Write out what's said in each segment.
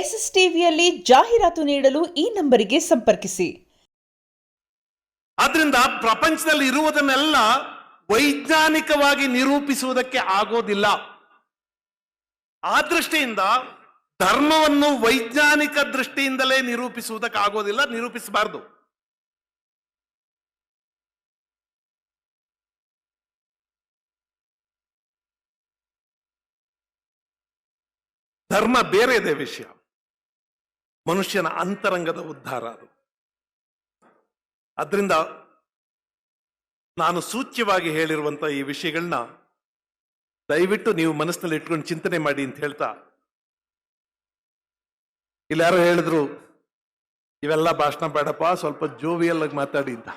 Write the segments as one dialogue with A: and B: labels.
A: S S ಟಿವಿಯಲ್ಲಿ ಜಾಹೀರಾತು ನೀಡಲು ಈ ನಂಬರಿಗೆ ಸಂಪರ್ಕಿಸಿ.
B: ಆದ್ರಿಂದ ಪ್ರಪಂಚದಲ್ಲಿ ಇರುವುದನ್ನೆಲ್ಲ ವೈಜ್ಞಾನಿಕವಾಗಿ ನಿರೂಪಿಸುವುದಕ್ಕೆ ಆಗೋದಿಲ್ಲ. ಆ ದೃಷ್ಟಿಯಿಂದ ಧರ್ಮವನ್ನು ವೈಜ್ಞಾನಿಕ ದೃಷ್ಟಿಯಿಂದಲೇ ನಿರೂಪಿಸುವುದಕ್ಕೆ ಆಗೋದಿಲ್ಲ, ನಿರೂಪಿಸಬಾರದು. ಧರ್ಮ ಬೇರೆ ಇದೆ ವಿಷಯ. ಮನುಷ್ಯನ ಅಂತರಂಗದ ಉದ್ಧಾರ ಅದು. ಅದರಿಂದ ನಾನು ಸೂಚ್ಯವಾಗಿ ಹೇಳಿರುವಂತ ಈ ವಿಷಯಗಳನ್ನ ದಯವಿಟ್ಟು ನೀವು ಮನಸ್ಸಿನಲ್ಲಿ ಇಟ್ಕೊಂಡು ಚಿಂತನೆ ಮಾಡಿ ಅಂತ ಹೇಳ್ತಾ, ಇಲ್ಲಾರೋ ಹೇಳಿದ್ರು, ಇವೆಲ್ಲ ಭಾಷಣ ಬೇಡಪ್ಪ, ಸ್ವಲ್ಪ ಜೋವಿಯಲ್ ಆಗಿ ಮಾತಾಡಿ ಅಂತ.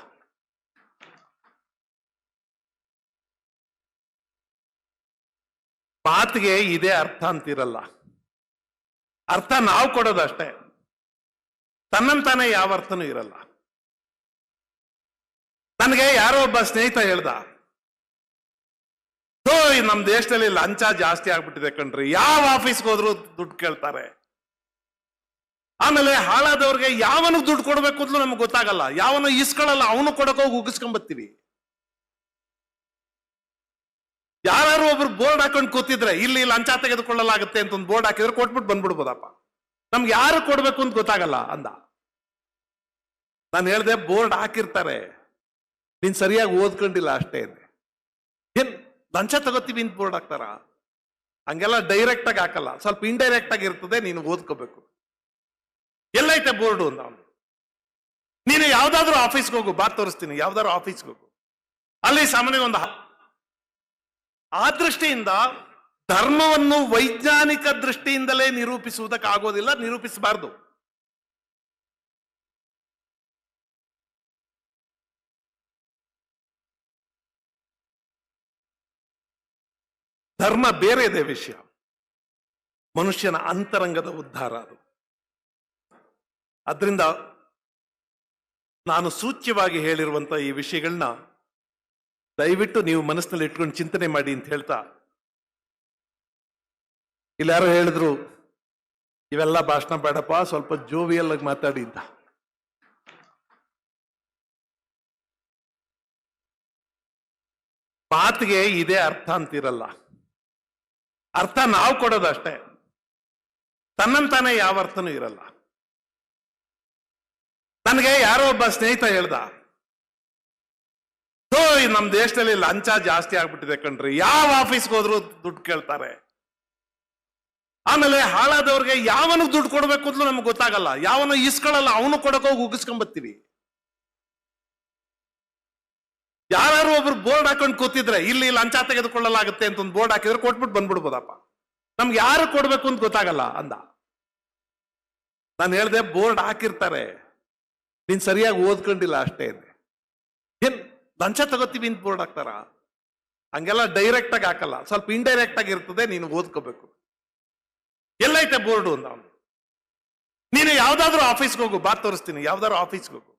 B: ಮಾತಿಗೆ ಇದೇ ಅರ್ಥ ಅಂತಿರಲ್ಲ. ಅರ್ಥ ನಾವು ಕೊಡೋದು ಅಷ್ಟೇ. ತನ್ನಂತಾನೆ ಯಾವ ಅರ್ಥನೂ ಇರಲ್ಲ. ನನಗೆ ಯಾರೋ ಒಬ್ಬ ಸ್ನೇಹಿತ ಹೇಳ್ದ "ಥೋ, ಈ ನಮ್ ದೇಶದಲ್ಲಿ ಲಂಚ ಜಾಸ್ತಿ ಆಗ್ಬಿಟ್ಟಿದೆ ಕಣ್ರಿ ಯಾವ ಆಫೀಸ್ಗೆ ಹೋದ್ರು ದುಡ್ಡು ಕೇಳ್ತಾರೆ. ಆಮೇಲೆ ಹಾಳಾದವ್ರಿಗೆ ಯಾವನಿಗೆ ದುಡ್ಡು ಕೊಡ್ಬೇಕು ಅಂತ ನಮ್ಗೆ ಗೊತ್ತಾಗಲ್ಲ ಯಾವನು ಇಸ್ಕೊಳ್ಳಲ್ಲ ಅವನು ಹೋಗಿ ಉಗಿಸ್ಕೊಂಬತ್ತೀವಿ. ಯಾರು ಒಬ್ರು ಬೋರ್ಡ್ ಹಾಕೊಂಡು ಕೂತಿದ್ರೆ ಇಲ್ಲಿ ಲಂಚ ತೆಗೆದುಕೊಳ್ಳಲಾಗುತ್ತೆ ಅಂತ ಒಂದು ಬೋರ್ಡ್ ಹಾಕಿದ್ರೆ ಕೊಟ್ಬಿಟ್ಟು ಬಂದ್ಬಿಡ್ಬೋದಪ್ಪ. ನಮ್ಗೆ ಯಾರು ಕೊಡ್ಬೇಕು ಅಂತ ಗೊತ್ತಾಗಲ್ಲ ಅಂದ. ನಾನು ಹೇಳ್ದೆ, ಬೋರ್ಡ್ ಹಾಕಿರ್ತಾರೆ. ನೀನ್ ಸರಿಯಾಗಿ ಓದ್ಕೊಂಡಿಲ್ಲ ಅಷ್ಟೇ ಏನ್, ಲಂಚ ತಗೋತೀವಿ ಅಂತ ಬೋರ್ಡ್ ಹಾಕ್ತಾರ? ಹಂಗೆಲ್ಲ ಡೈರೆಕ್ಟ್ ಆಗಿ ಹಾಕಲ್ಲ. ಸ್ವಲ್ಪ ಇಂಡೈರೆಕ್ಟ್ ಆಗಿ ಇರ್ತದೆ, ನೀನು ಓದ್ಕೋಬೇಕು. ಎಲ್ಲೈತೆ ಬೋರ್ಡು ಅಂತ ಅವನು. ನೀನು ಯಾವ್ದಾದ್ರು ಆಫೀಸ್ಗೆ ಹೋಗು ಬಾ ತೋರಿಸ್ತೀನಿ, ಯಾವ್ದಾದ್ರು ಆಫೀಸ್ಗೆ ಹೋಗು. ಅಲ್ಲಿ ಸಾಮಾನ್ಯ ಒಂದು ಆ ದೃಷ್ಟಿಯಿಂದ ಧರ್ಮವನ್ನು ವೈಜ್ಞಾನಿಕ ದೃಷ್ಟಿಯಿಂದಲೇ ನಿರೂಪಿಸುವುದಕ್ಕಾಗೋದಿಲ್ಲ, ನಿರೂಪಿಸಬಾರದು. ಧರ್ಮ ಬೇರೆ ಇದೆ ವಿಷಯ. ಮನುಷ್ಯನ ಅಂತರಂಗದ ಉದ್ಧಾರ ಅದು. ಅದರಿಂದ ನಾನು ಸೂಚ್ಯವಾಗಿ ಹೇಳಿರುವಂತ ಈ ವಿಷಯಗಳನ್ನ ದಯವಿಟ್ಟು ನೀವು ಮನಸ್ಸಿನಲ್ಲಿ ಇಟ್ಕೊಂಡು ಚಿಂತನೆ ಮಾಡಿ ಅಂತ ಹೇಳ್ತಾ ಇಲ್ಲಿ ಯಾರು ಹೇಳಿದ್ರು, ಇವೆಲ್ಲ ಭಾಷಣ ಬೇಡಪ್ಪ, ಸ್ವಲ್ಪ ಜೋವಿಯಲ್ ಮಾತಾಡಿ ಅಂತ. ಮಾತಿಗೆ ಇದೇ ಅರ್ಥ ಅಂತಿರಲ್ಲ. ಅರ್ಥ ನಾವು ಕೊಡೋದಷ್ಟೇ. ತನ್ನಂತಾನೆ ಯಾವ ಅರ್ಥನೂ ಇರಲ್ಲ. ನನಗೆ ಯಾರೋ ಒಬ್ಬ ಸ್ನೇಹಿತ ಹೇಳ್ದ ನಮ್ಮ ದೇಶದಲ್ಲಿ ಲಂಚ ಜಾಸ್ತಿ ಆಗ್ಬಿಟ್ಟಿದೆ ಕಣ್ರಿ, ಯಾವ ಆಫೀಸ್ಗೆ ಹೋದ್ರು ದುಡ್ಡು ಕೇಳ್ತಾರೆ. ಆಮೇಲೆ ಹಾಳಾದವ್ರಿಗೆ ಯಾವನ ದುಡ್ಡು ಕೊಡಬೇಕು ಅಂತ ನಮ್ಗೆ ಗೊತ್ತಾಗಲ್ಲ. ಯಾವನು ಇಸ್ಕೊಳ್ಳಲ್ಲ ಅವನು ಕೊಡಕ್ ಹೋಗಿ ಉಗಿಸ್ಕೊಂಬತ್ತೀವಿ. ಯಾರು ಒಬ್ರು ಬೋರ್ಡ್ ಹಾಕೊಂಡು ಕೂತಿದ್ರೆ, ಇಲ್ಲಿ ಲಂಚ ತೆಗೆದುಕೊಳ್ಳಲಾಗುತ್ತೆ ಅಂತ ಒಂದು ಬೋರ್ಡ್ ಹಾಕಿದ್ರೆ ಕೊಟ್ಬಿಟ್ಟು ಬಂದ್ಬಿಡ್ಬೋದಪ್ಪ. ನಮ್ಗೆ ಯಾರು ಕೊಡ್ಬೇಕು ಅಂತ ಗೊತ್ತಾಗಲ್ಲ ಅಂದ. ನಾನು ಹೇಳ್ದೆ, ಬೋರ್ಡ್ ಹಾಕಿರ್ತಾರೆ. ನೀನ್ ಸರಿಯಾಗಿ ಓದ್ಕೊಂಡಿಲ್ಲ ಅಷ್ಟೇ ಏನ್, ಲಂಚ ತಗೋತೀವಿ ಅಂತ ಬೋರ್ಡ್ ಹಾಕ್ತಾರ? ಹಂಗೆಲ್ಲ ಡೈರೆಕ್ಟ್ ಆಗಿ ಹಾಕಲ್ಲ. ಸ್ವಲ್ಪ ಇಂಡೈರೆಕ್ಟ್ ಆಗಿ ಇರ್ತದೆ, ನೀನು ಓದ್ಕೋಬೇಕು. ಎಲ್ಲೈತೆ ಬೋರ್ಡು ಅಂತ ಅವನು. ನೀನು ಯಾವ್ದಾದ್ರು ಆಫೀಸ್ಗೆ ಹೋಗು, ಬಾರ್ ತೋರಿಸ್ತೀನಿ, ಯಾವ್ದಾದ್ರು ಆಫೀಸ್ಗೆ ಹೋಗು.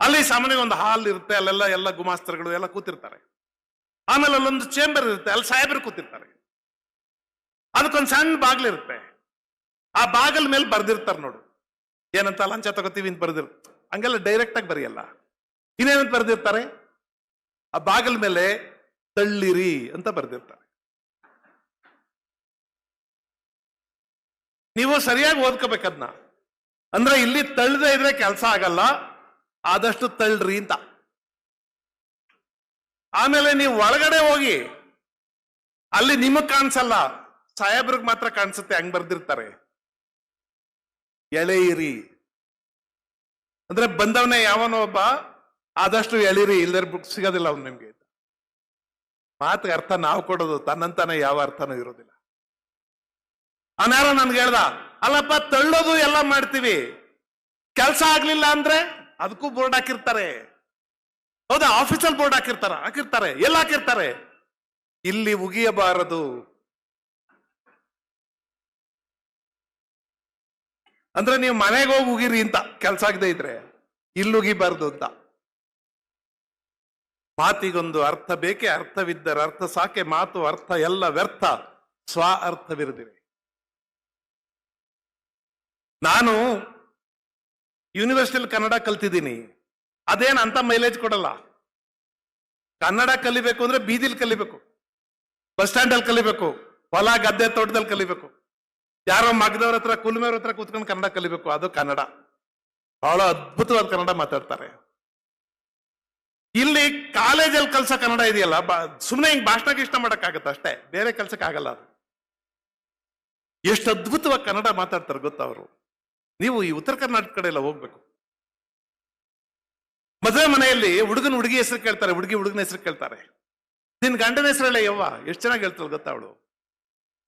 B: ಅಲ್ಲಿ ಸಾಮಾನ್ಯ ಒಂದು ಹಾಲ್ ಇರುತ್ತೆ, ಅಲ್ಲೆಲ್ಲ ಎಲ್ಲ ಗುಮಾಸ್ತರುಗಳು ಎಲ್ಲ ಕೂತಿರ್ತಾರೆ. ಆಮೇಲೆ ಅಲ್ಲೊಂದು ಚೇಂಬರ್ ಇರುತ್ತೆ, ಅಲ್ಲಿ ಸಾಹೇಬರು ಕೂತಿರ್ತಾರೆ. ಅದಕ್ಕೊಂದು ಸಣ್ಣ ಬಾಗ್ಲಿರುತ್ತೆ ಆ ಬಾಗಲ್ ಮೇಲೆ ಬರ್ದಿರ್ತಾರೆ ನೋಡು. ಏನಂತ, ಲಂಚ ತಗೋತೀವಿ ಅಂತ ಬರ್ದಿರ್, ಹಂಗೆಲ್ಲ ಡೈರೆಕ್ಟ್ ಆಗಿ ಬರೆಯಲ್ಲ. ಇನ್ನೇನಂತ ಬರ್ದಿರ್ತಾರೆ? ಆ ಬಾಗಲ್ ಮೇಲೆ ತಳ್ಳಿರಿ ಅಂತ ಬರ್ದಿರ್ತಾರೆ. ನೀವು ಸರಿಯಾಗಿ ಓದ್ಕೋಬೇಕದ್ನ. ಅಂದ್ರೆ ಇಲ್ಲಿ ತಳ್ಳದೆ ಇದ್ರೆ ಕೆಲಸ ಆಗಲ್ಲ, ಆದಷ್ಟು ತಳ್ಳ್ರಿ ಅಂತ. ಆಮೇಲೆ ನೀವು ಒಳಗಡೆ ಹೋಗಿ, ಅಲ್ಲಿ ನಿಮಗ್ ಕಾಣಿಸಲ್ಲ, ಸಾಹೇಬ್ರಿಗೆ ಮಾತ್ರ ಕಾಣಿಸುತ್ತೆ, ಹಂಗ್ ಬರ್ದಿರ್ತಾರೆ. ಎಳೆಯಿರಿ ಅಂದ್ರೆ ಬಂದವನೇ ಯಾವನೋ ಒಬ್ಬ, ಆದಷ್ಟು ಎಳಿರಿ ಇಲ್ದರ್ ಬುಕ್ ಸಿಗೋದಿಲ್ಲ ಅವ್ನು ನಿಮ್ಗೆ. ಮಾತಿಗೆ ಅರ್ಥ ನಾವು ಕೊಡೋದು, ತನ್ನಂತಾನೆ ಯಾವ ಅರ್ಥನೂ ಇರೋದಿಲ್ಲ. ಅವನ್ಯಾರೋ ನನ್ಗೆ ಹೇಳ್ದ, ಅಲ್ಲಪ್ಪ, ತಳ್ಳೋದು ಎಲ್ಲ ಮಾಡ್ತೀವಿ. ಕೆಲಸ ಆಗ್ಲಿಲ್ಲ ಅಂದ್ರೆ ಅದಕ್ಕೂ ಬೋರ್ಡ್ ಹಾಕಿರ್ತಾರೆ. ಹೌದಾ? ಆಫೀಸಲ್ಲಿ ಬೋರ್ಡ್ ಹಾಕಿರ್ತಾರ, ಹಾಕಿರ್ತಾರೆ, ಎಲ್ಲ ಹಾಕಿರ್ತಾರೆ. ಇಲ್ಲಿ ಉಗಿಯಬಾರದು. ಅಂದ್ರೆ ನೀವು ಮನೆಗೆ ಹೋಗಿ ಉಗಿರಿ ಅಂತ ಕೆಲಸ ಆಗದೆ ಇದ್ರೆ, ಇಲ್ಲಿ ಉಗಿಬಾರ್ದು ಅಂತ. ಮಾತಿಗೊಂದು ಅರ್ಥ ಬೇಕೇ ಅರ್ಥವಿದ್ದರೆ ಅರ್ಥ ಸಾಕೆ, ಮಾತು ಅರ್ಥ ಎಲ್ಲ ವ್ಯರ್ಥ. ಸ್ವ ಅರ್ಥವಿರದಿವೆ ನಾನು ಯೂನಿವರ್ಸಿಟಿಯಲ್ಲಿ ಕನ್ನಡ ಕಲ್ತಿದ್ದೀನಿ. ಅದೇನು ಅಂತ ಮೈಲೇಜ್ ಕೊಡಲ್ಲ. ಕನ್ನಡ ಕಲಿಬೇಕು ಅಂದ್ರೆ ಬೀದಿಲಿ ಕಲಿಬೇಕು. ಬಸ್ ಸ್ಟ್ಯಾಂಡಲ್ಲಿ ಕಲಿಬೇಕು. ಹೊಲ, ಗದ್ದೆ ತೋಟದಲ್ಲಿ ಕಲಿಬೇಕು. ಯಾರೋ ಮಗದವ್ರ ಹತ್ರ, ಕುಲುಮೆಯವ್ರ ಹತ್ರ ಕೂತ್ಕೊಂಡು ಕನ್ನಡ ಕಲಿಬೇಕು. ಅದು ಕನ್ನಡ ಬಹಳ ಅದ್ಭುತವಾದ ಕನ್ನಡ ಮಾತಾಡ್ತಾರೆ. ಇಲ್ಲಿ ಕಾಲೇಜಲ್ಲಿ ಕಲ್ಸೋ ಕನ್ನಡ ಇದೆಯಲ್ಲ ಸುಮ್ಮನೆ ಹಿಂಗ್ ಭಾಷಣ ಇಷ್ಟ ಮಾಡಕ್ಕಾಗತ್ತೆ ಅಷ್ಟೇ? ಬೇರೆ ಕೆಲ್ಸಕ್ಕೆ ಆಗಲ್ಲ ಅದು. ಎಷ್ಟು ಅದ್ಭುತವಾಗಿ ಕನ್ನಡ ಮಾತಾಡ್ತಾರೆ ಗೊತ್ತಾ ಅವರು? ನೀವು ಈ ಉತ್ತರ ಕರ್ನಾಟಕ ಕಡೆ ಎಲ್ಲ ಹೋಗ್ಬೇಕು. ಮದುವೆ ಮನೆಯಲ್ಲಿ ಹುಡುಗನ ಹುಡುಗಿ ಹೆಸರು ಕೇಳ್ತಾರೆ, ಹುಡುಗಿ ಹುಡುಗನ ಹೆಸರು ಕೇಳ್ತಾರೆ. ನಿನ್ ಗಂಡನ ಹೆಸರಲ್ಲೇ ಯವ್ವ, ಎಷ್ಟು ಚೆನ್ನಾಗಿ ಹೇಳ್ತಾಳೆ ಗೊತ್ತಾ ಅವಳು?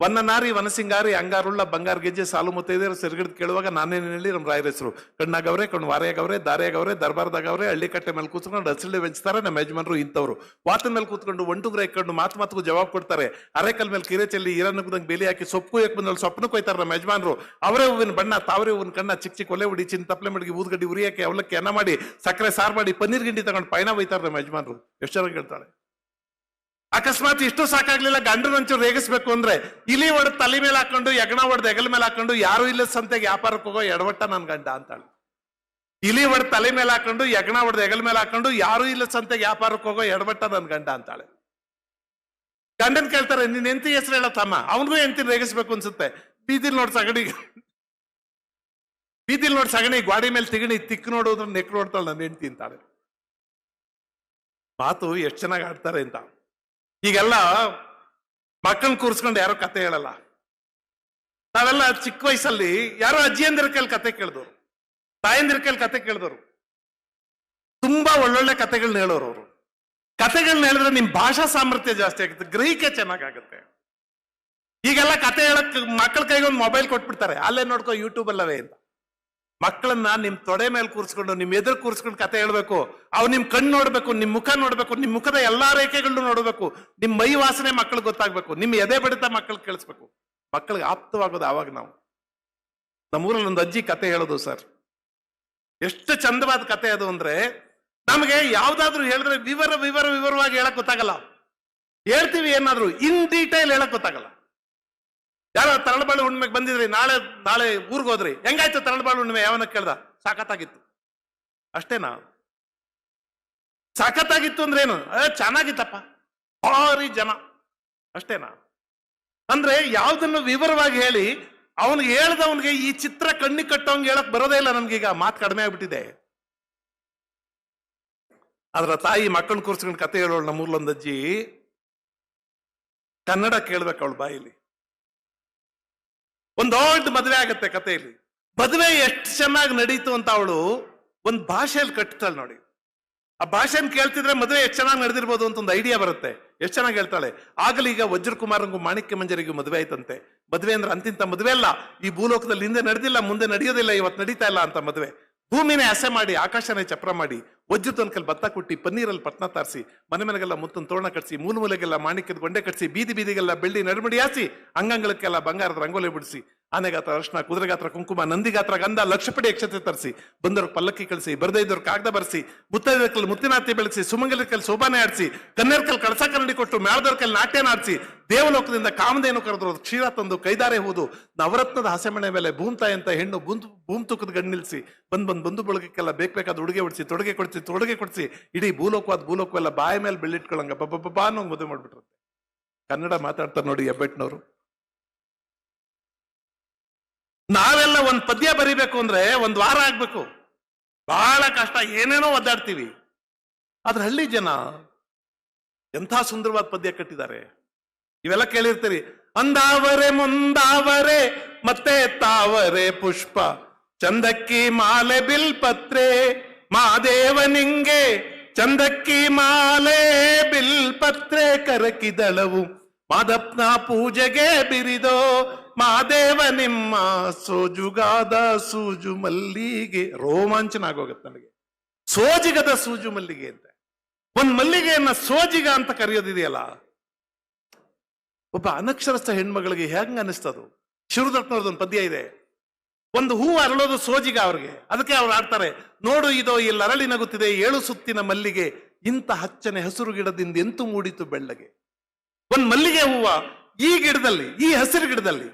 B: ವನ್ನ ನಾರಿ ವನಸಿಂಗಾರಿ, ಅಂಗಾರುಳ್ಳ, ಬಂಗಾರ ಗೆಜ್ಜೆ, ಸಾಲು ಮುತ್ತೈದೆಯರು ಸೆರಗಿಡ್ದು ಕೇಳುವಾಗ ನಾನೇನು ಹೇಳಿ ನಮ್ಮ ರಾಯರ ಹೆಸರು. ಕಣ್ಣಾಗವ್ರೆ, ಕಣ್ಣು ವಾರೆಯಾಗವ್ರೆ, ದಾರ್ಯಾಗವ್ರೆ, ದರ್ಬಾರ್ದಾಗವ್ರೆ ಹಳ್ಳಿ ಕಟ್ಟೆ ಮೇಲೆ ಕೂತ್ಕೊಂಡು ಹಸಿಳಿ ಬೆಂಚ್ತಾರೆ ನಮ್ಮ ಯಜಮಾನರು ಇಂಥವ್ರು. ವಾತನ ಮೇಲೆ ಕೂತ್ಕೊಂಡು ಒಂಟುಗ್ರ ಇಕ್ಕೊಂಡು ಮಾತು ಮಾತುಗೂ ಜವಾಬ್ ಕೊಡ್ತಾರೆ. ಅರೆಕಲ್ ಮೇಲೆ ಕಿರೆ ಚೆಲ್ಲಿ ಈರನ್ನುಗ್ದಂಗೆ ಬೇಲಿ ಹಾಕಿ ಸೊಪ್ಪು ಯಾಕೆ ಬಂದಲ್ಲಿ ಸೊಪ್ಪನ್ನು ಕೊಯ್ತಾರೆ ನಮ್ಮ ಯಜಮಾನರು. ಅವರೇ ಹೂವಿನ ಬಣ್ಣ, ತಾವರೇ ಹೂವಿನ ಕಣ್ಣ, ಚಿಕ್ಕ ಚಿಕ್ಕ ಒಲೆ ಹುಡಿ ಚಿನ್ನ ತಪ್ಪಲೆ ಮಡಿಗೆ ಊದ್ಗಡ್ಡಿ ಉರಿಯಾಕೆ ಅವಲಕ್ಕಿ ಅನ್ನ ಮಾಡಿ, ಸಕ್ಕರೆ ಸಾರು ಮಾಡಿ, ಪನ್ನೀರ್ ಗಿಂಡಿ ತಗೊಂಡು ಪಯಣ ಒಯ್ತಾರೆ ನಮ್ಮ ಯಜಮಾನರು. ಎಷ್ಟು ಚೆನ್ನಾಗಿ ಹೇಳ್ತಾಳೆ ಅಕಸ್ಮಾತ್ ಇಷ್ಟು ಸಾಕಾಗ್ಲಿಲ್ಲ ಗಂಡನ ಒಂಚೂರು ರೇಗಿಸ್ಬೇಕು ಅಂದ್ರೆ ಇಲಿ ಹೊಡೆದು ತಲೆ ಮೇಲೆ ಹಾಕೊಂಡು, ಯಗಣ ಹೊಡೆದು ಹೆಗಲ ಮೇಲೆ ಹಾಕೊಂಡು, ಯಾರು ಇಲ್ಲ ಸಂತೆಗೆ ವ್ಯಾಪಾರಕ್ಕೆ ಹೋಗೋ ಎಡವಟ್ಟ ನನ್ ಗಂಡ ಅಂತಾಳೆ. ಇಲಿ ಹೊಡೆದು ತಲೆ ಮೇಲೆ ಹಾಕೊಂಡು, ಯಗಣ ಹೊಡೆದು ಹೆಗಲ ಮೇಲೆ ಹಾಕೊಂಡು, ಯಾರು ಇಲ್ಲ ಸಂತೆಗೆ ವ್ಯಾಪಾರಕ್ಕೆ ಹೋಗೋ ಎಡವಟ್ಟ ನನ್ ಗಂಡ ಅಂತಾಳೆ. ಗಂಡನ್ ಕೇಳ್ತಾರೆ, ನಿನ್ ಎಂತಿ ಹೆಸರು ಹೇಳ ತಮ್ಮ. ಅವನಿಗೂ ಎಂತಿ ರೇಗಿಸ್ಬೇಕು ಅನ್ಸುತ್ತೆ. ಬೀದಿಲ್ ನೋಡ್ ಸಗಣಿ. ಬೀದಿಲ್ ನೋಡ್ ಸಗಣಿ, ಗ್ವಾಡಿ ಮೇಲೆ ತಿಗಣಿ, ತಿಕ್ ನೋಡೋದ್ರ ನೆಕ್ ನೋಡ್ತಾಳೆ ನನ್ನ ಹೆಂಡತಿ ಅಂತಾಳೆ. ಮಾತು ಎಷ್ಟು ಚೆನ್ನಾಗಿ ಆಡ್ತಾರೆ ಅಂತ. ಈಗೆಲ್ಲ ಮಕ್ಕಳನ್ನ ಕೂರಿಸ್ಕೊಂಡು ಯಾರೋ ಕತೆ ಹೇಳಲ್ಲ. ನಾವೆಲ್ಲ ಚಿಕ್ಕ ವಯಸ್ಸಲ್ಲಿ ಯಾರೋ ಅಜ್ಜಿಯಂದಿರ ಕೈಲಿ ಕತೆ ಕೇಳಿದವರು ತಾಯಂದಿರ ಕೈಲಿ ಕತೆ ಕೇಳಿದವರು ತುಂಬಾ ಒಳ್ಳೊಳ್ಳೆ ಕತೆಗಳನ್ನ ಹೇಳೋರು ಅವರು. ಕತೆಗಳನ್ನ ಹೇಳಿದ್ರೆ ನಿಮ್ ಭಾಷಾ ಸಾಮರ್ಥ್ಯ ಜಾಸ್ತಿ ಆಗುತ್ತೆ ಗ್ರಹಿಕೆ ಚೆನ್ನಾಗಾಗುತ್ತೆ. ಈಗೆಲ್ಲ ಕತೆ ಹೇಳಕ್ ಮಕ್ಕಳ ಕೈಗೆ ಒಂದು ಮೊಬೈಲ್ ಕೊಟ್ಬಿಡ್ತಾರೆ, ಅಲ್ಲೇ ನೋಡ್ಕೋ ಯೂಟ್ಯೂಬ್ ಅಲ್ಲವೇ ಅಂತ. ಮಕ್ಕಳನ್ನ ನಿಮ್ ತೊಡೆ ಮೇಲೆ ಕೂರಿಸ್ಕೊಂಡು, ನಿಮ್ ಎದುರು ಕೂರಿಸ್ಕೊಂಡು ಕತೆ ಹೇಳ್ಬೇಕು. ಅವ್ ನಿಮ್ ಕಣ್ಣು ನೋಡ್ಬೇಕು, ನಿಮ್ ಮುಖ ನೋಡ್ಬೇಕು, ನಿಮ್ ಮುಖದ ಎಲ್ಲಾ ರೇಖೆಗಳನ್ನು ನೋಡ್ಬೇಕು. ನಿಮ್ ಮೈ ವಾಸನೆ ಮಕ್ಕಳಿಗೆ ಗೊತ್ತಾಗ್ಬೇಕು, ನಿಮ್ ಎದೆ ಬಡಿತ ಮಕ್ಕಳಿಗೆ ಕೇಳಿಸ್ಬೇಕು. ಮಕ್ಕಳಿಗೆ ಆಪ್ತವಾಗೋದು ಆವಾಗ ನಾವು. ನಮ್ಮೂರಲ್ಲಿ ಒಂದು ಅಜ್ಜಿ ಕತೆ ಹೇಳೋದು ಸರ್. ಎಷ್ಟು ಚಂದವಾದ ಕತೆ ಅದು ಅಂದ್ರೆ, ನಮಗೆ ಯಾವ್ದಾದ್ರು ಹೇಳಿದ್ರೆ ವಿವರ ವಿವರ ವಿವರವಾಗಿ ಹೇಳಕ್ ಗೊತ್ತಾಗಲ್ಲ. ಹೇಳ್ತೀವಿ ಏನಾದ್ರು, ಇನ್ ಡೀಟೇಲ್ ಹೇಳಕ್ ಗೊತ್ತಾಗಲ್ಲ. ಯಾರೋ ತರಳಬಾಳು ಹುಣ್ಣಿಮೆಗೆ ಬಂದಿದ್ರಿ, ನಾಳೆ ನಾಳೆ ಊರಿಗೆ ಹೋದ್ರಿ. ಹೆಂಗಾಯ್ತು ತರಳಬಾಳು ಹುಣ್ಣಿಮೆ? ಯಾವನ ಕೇಳ್ದ? ಸಾಕತ್ತಾಗಿತ್ತು ಅಷ್ಟೇನಾ? ಸಾಕತ್ತಾಗಿತ್ತು ಅಂದ್ರೇನು? ಚೆನ್ನಾಗಿತ್ತಪ್ಪ. ಭಾರಿ ಜನ. ಅಷ್ಟೇನಾ? ಅಂದ್ರೆ ಯಾವ್ದನ್ನು ವಿವರವಾಗಿ ಹೇಳಿ ಅವನಿಗೆ ಹೇಳ್ದವನಿಗೆ ಈ ಚಿತ್ರ ಕಣ್ಣಿ ಕಟ್ಟೋಂಗ್ ಹೇಳಕ್ ಬರೋದೇ ಇಲ್ಲ ನನ್ಗೀಗ ಮಾತು ಕಡಿಮೆ ಆಗ್ಬಿಟ್ಟಿದೆ. ಅದರ ತಾಯಿ ಮಕ್ಕಳನ್ನ ಕೂರ್ಸ್ಕೊಂಡು ಕತೆ ಹೇಳೋಳು ನಮ್ಮೂರ್ಲೊಂದಜ್ಜಿ ಕನ್ನಡ ಕೇಳ್ಬೇಕು ಅವ್ಳು ಬಾಯಿಲಿ ಒಂದ್ ದೊಡ್ಡ ಮದುವೆ ಆಗತ್ತೆ ಕಥೆಯಲ್ಲಿ. ಮದುವೆ ಎಷ್ಟು ಚೆನ್ನಾಗಿ ನಡೀತು ಅಂತ ಅವಳು ಒಂದ್ ಭಾಷೆಯಲ್ಲಿ ಕಟ್ತಾಳೆ ನೋಡಿ. ಆ ಭಾಷೆನ ಕೇಳ್ತಿದ್ರೆ ಮದುವೆ ಎಷ್ಟು ಚೆನ್ನಾಗಿ ನಡೆದಿರ್ಬೋದು ಅಂತ ಒಂದು ಐಡಿಯಾ ಬರುತ್ತೆ. ಎಷ್ಟು ಚೆನ್ನಾಗಿ ಹೇಳ್ತಾಳೆ? ಆಗಲೀಗ ವಜ್ರಕುಮಾರಂಗೂ ಮಾಣಿಕ್ಯ ಮಂಜರಿಗೂ ಮದುವೆ ಆಯ್ತಂತೆ. ಮದುವೆ ಅಂದ್ರೆ ಅಂತಿಂತ ಮದುವೆ ಅಲ್ಲ. ಈ ಭೂಲೋಕದಲ್ಲಿ ಹಿಂದೆ ನಡೆದಿಲ್ಲ, ಮುಂದೆ ನಡೆಯೋದಿಲ್ಲ ಇವತ್ತು ನಡೀತಾ ಇಲ್ಲ ಅಂತ ಮದುವೆ. ಭೂಮಿನೇ ಅಸೆ ಮಾಡಿ, ಆಕಾಶನೇ ಚಪ್ರ ಮಾಡಿ ವಜ್ರದ ಕಲ್ ಭತ್ತ ಕುಟ್ಟಿ, ಪನ್ನೀರಲ್ಲಿ ಪಟ್ನ ತಾರಿಸಿ, ಮನೆ ಮನೆಗೆಲ್ಲ ಮುತ್ತನ್ ತೋರಣ ಕಟ್ಸಿ, ಮೂಲ ಮೂಲೆಗೆಲ್ಲ ಮಾಣಿಕ್ಯದ ಗೊಂಡೆ ಕಟ್ಸಿ, ಬೀದಿ ಬೀದಿಗೆಲ್ಲ ಬೆಳ್ಳಿ ನಡುಮಡಿ ಹಾಸಿ, ಅಂಗಂಗಳಕ್ಕೆಲ್ಲ ಬಂಗಾರದ ರಂಗೋಲಿ ಬಿಡಿಸಿ, ಆನೆಗಾತ್ರ ಅರ್ಶನ ಕುದುರೆಗಾತ್ರ ಕುಂಕುಮ ನಂದಿಗಾತ್ರ ಗಂಧ, ಲಕ್ಷಪಡಿ ಅಕ್ಷತೆ ತರಿಸಿ, ಬಂದರು ಪಲ್ಲಕ್ಕಿ ಕಳಿಸಿ ಬರದೇ ಕಾಗದ ಬರೆಸಿ ಮುತ್ತೈದರ ಕಲ್ ಮುತ್ತಿನಾತಿ ಬೆಳೆಸಿ ಸುಮಂಗಲ ಕಲ್ ಶೋಭಾನೆ ಆಡಿಸಿ ಕನ್ನೇರ್ ಕಲ್ ಕಳಸ ಕನ್ನಡಿ ಕೊಟ್ಟು ಮ್ಯಾಳದವ್ರ ಕಲ್ ನಾಟ್ಯನ ಆಡಿಸಿ ದೇವಲೋಕದಿಂದ ಕಾಮಧೇನು ಕರೆದ್ರು, ಕ್ಷೀರ ತಂದು ಕೈದಾರೆ ಹೋದು, ನವರತ್ನದ ಹಸೆಮಣೆ ಮೇಲೆ ಭೂಮ್ತಾಯಿ ಅಂತ ಹೆಣ್ಣು ಭೂಮ್ ಭೂಮ್ ತೂಕದ ಗಂಡು ನಿಲ್ಸಿ, ಬಂದ್ ಬಂದ್ ಬಂದು ಬಳಗಕ್ಕೆಲ್ಲ ಬೇಕು ಬೇಕಾದ ಉಡುಗೆ ಹೊಡಿಸಿ ತೊಡುಗೆ ಕೊಡಿಸಿ ತೊಡುಗೆ ಕೊಡಿಸಿ, ಇಡೀ ಭೂಲೋಕವಾದ ಎಲ್ಲ ಬಾಯ ಮೇಲೆ ಬೆಳ್ಳಿಟ್ಕೊಳಂಗ ಬಬ್ಬ ಅನ್ನೋ ಮದುವೆ ಮಾಡ್ಬಿಟ್ರಂತೆ. ಕನ್ನಡ ಮಾತಾಡ್ತಾರೆ ನೋಡಿ ಹೆಬ್ಬೆಟ್ನವರು. ನಾವೆಲ್ಲ ಒಂದ್ ಪದ್ಯ ಬರಿಬೇಕು ಅಂದ್ರೆ ಒಂದ್ ವಾರ ಆಗ್ಬೇಕು. ಬಹಳ ಕಷ್ಟ, ಏನೇನೋ ಒದ್ದಾಡ್ತೀವಿ. ಆದ್ರೆ ಹಳ್ಳಿ ಜನ ಎಂಥ ಸುಂದರವಾದ ಪದ್ಯ ಕಟ್ಟಿದ್ದಾರೆ. ಇವೆಲ್ಲ ಕೇಳಿರ್ತೀರಿ, ಅಂದಾವರೆ ಮುಂದಾವರೆ, ಮತ್ತೆ ತಾವರೆ ಪುಷ್ಪ, ಚಂದಕ್ಕಿ ಮಾಲೆ ಬಿಲ್ಪತ್ರೆ. ಮಾದೇವ ನಿಂಗೆ ಚಂದಕ್ಕಿ ಮಾಲೆ ಬಿಲ್ಪತ್ರೆ ಕರಕಿದಳವು. ಮಾದಪ್ನ ಪೂಜೆಗೆ ಬಿರಿದೋ, ಮಾದೇವ ನಿಮ್ಮ ಸೋಜುಗಾದ ಸೂಜು ಮಲ್ಲಿಗೆ. ರೋಮಾಂಚನ ಆಗೋಗತ್ತೆ ನನಗೆ ಸೋಜಿಗದ ಸೂಜು ಮಲ್ಲಿಗೆ ಅಂತ. ಒಂದ್ ಮಲ್ಲಿಗೆಯನ್ನ ಸೋಜಿಗ ಅಂತ ಕರೆಯೋದಿದೆಯಲ್ಲ? ಒಬ್ಬ ಅನಕ್ಷರಸ್ಥ ಹೆಣ್ಮಗಳಿಗೆ ಹೆಂಗ ಅನಿಸ್ತದು? ಒಂದು ಪದ್ಯ ಇದೆ. ಒಂದು ಹೂ ಅರಳೋದು ಸೋಜಿಗ ಅವ್ರಿಗೆ. ಅದಕ್ಕೆ ಅವ್ರು ಆಡ್ತಾರೆ, ನೋಡು ಇದೋ ಇಲ್ಲಿ ಅರಳಿ ನಗುತ್ತಿದೆ, ಏಳು ಸುತ್ತಿನ ಮಲ್ಲಿಗೆ, ಇಂಥ ಹಚ್ಚನೆ ಹಸಿರು ಗಿಡದಿಂದ ಎಂತು ಮೂಡಿತು ಬೆಳ್ಳಗೆ? ಒಂದ್ ಮಲ್ಲಿಗೆ ಹೂವ, ಈ ಗಿಡದಲ್ಲಿ, ಈ ಹಸಿರು ಗಿಡದಲ್ಲಿ,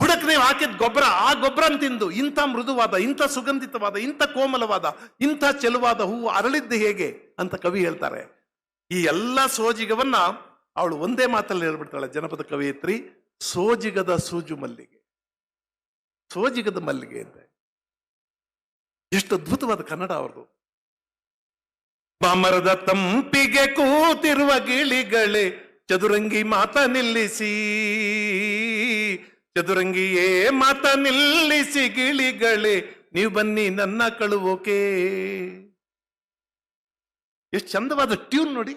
B: ಬುಡಕ್ ನೀವು ಹಾಕಿದ ಗೊಬ್ಬರ, ಆ ಗೊಬ್ಬರ ತಿಂದು ಇಂಥ ಮೃದುವಾದ, ಇಂಥ ಸುಗಂಧಿತವಾದ, ಇಂಥ ಕೋಮಲವಾದ, ಇಂಥ ಚೆಲುವಾದ ಹೂವು ಅರಳಿದ್ದು ಹೇಗೆ ಅಂತ ಕವಿ ಹೇಳ್ತಾರೆ. ಈ ಎಲ್ಲ ಸೋಜಿಗವನ್ನ ಅವಳು ಒಂದೇ ಮಾತಲ್ಲಿ ಹೇಳ್ಬಿಡ್ತಾಳೆ, ಜನಪದ ಕವಿಯತ್ರಿ, ಸೋಜಿಗದ ಸೂಜು ಮಲ್ಲಿಗೆ. ಸೋಜಿಗದ ಮಲ್ಲಿಗೆ ಅಂತ. ಎಷ್ಟು ಅದ್ಭುತವಾದ ಕನ್ನಡ ಅವ್ರದ್ದು ಬಾಮರದ ತಂಪಿಗೆ ಕೂತಿರುವ ಗಿಳಿಗಳೇ, ಚದುರಂಗಿ ಮಾತ ನಿಲ್ಲಿಸಿ. ಚದುರಂಗಿಯೇ ಮಾತ ನಿಲ್ಲಿಸಿ ಗಿಳಿಗಳೇ, ನೀವು ಬನ್ನಿ ನನ್ನ ಕಳುವೋಕೆ. ಎಷ್ಟು ಚಂದವಾದ ಟ್ಯೂನ್ ನೋಡಿ,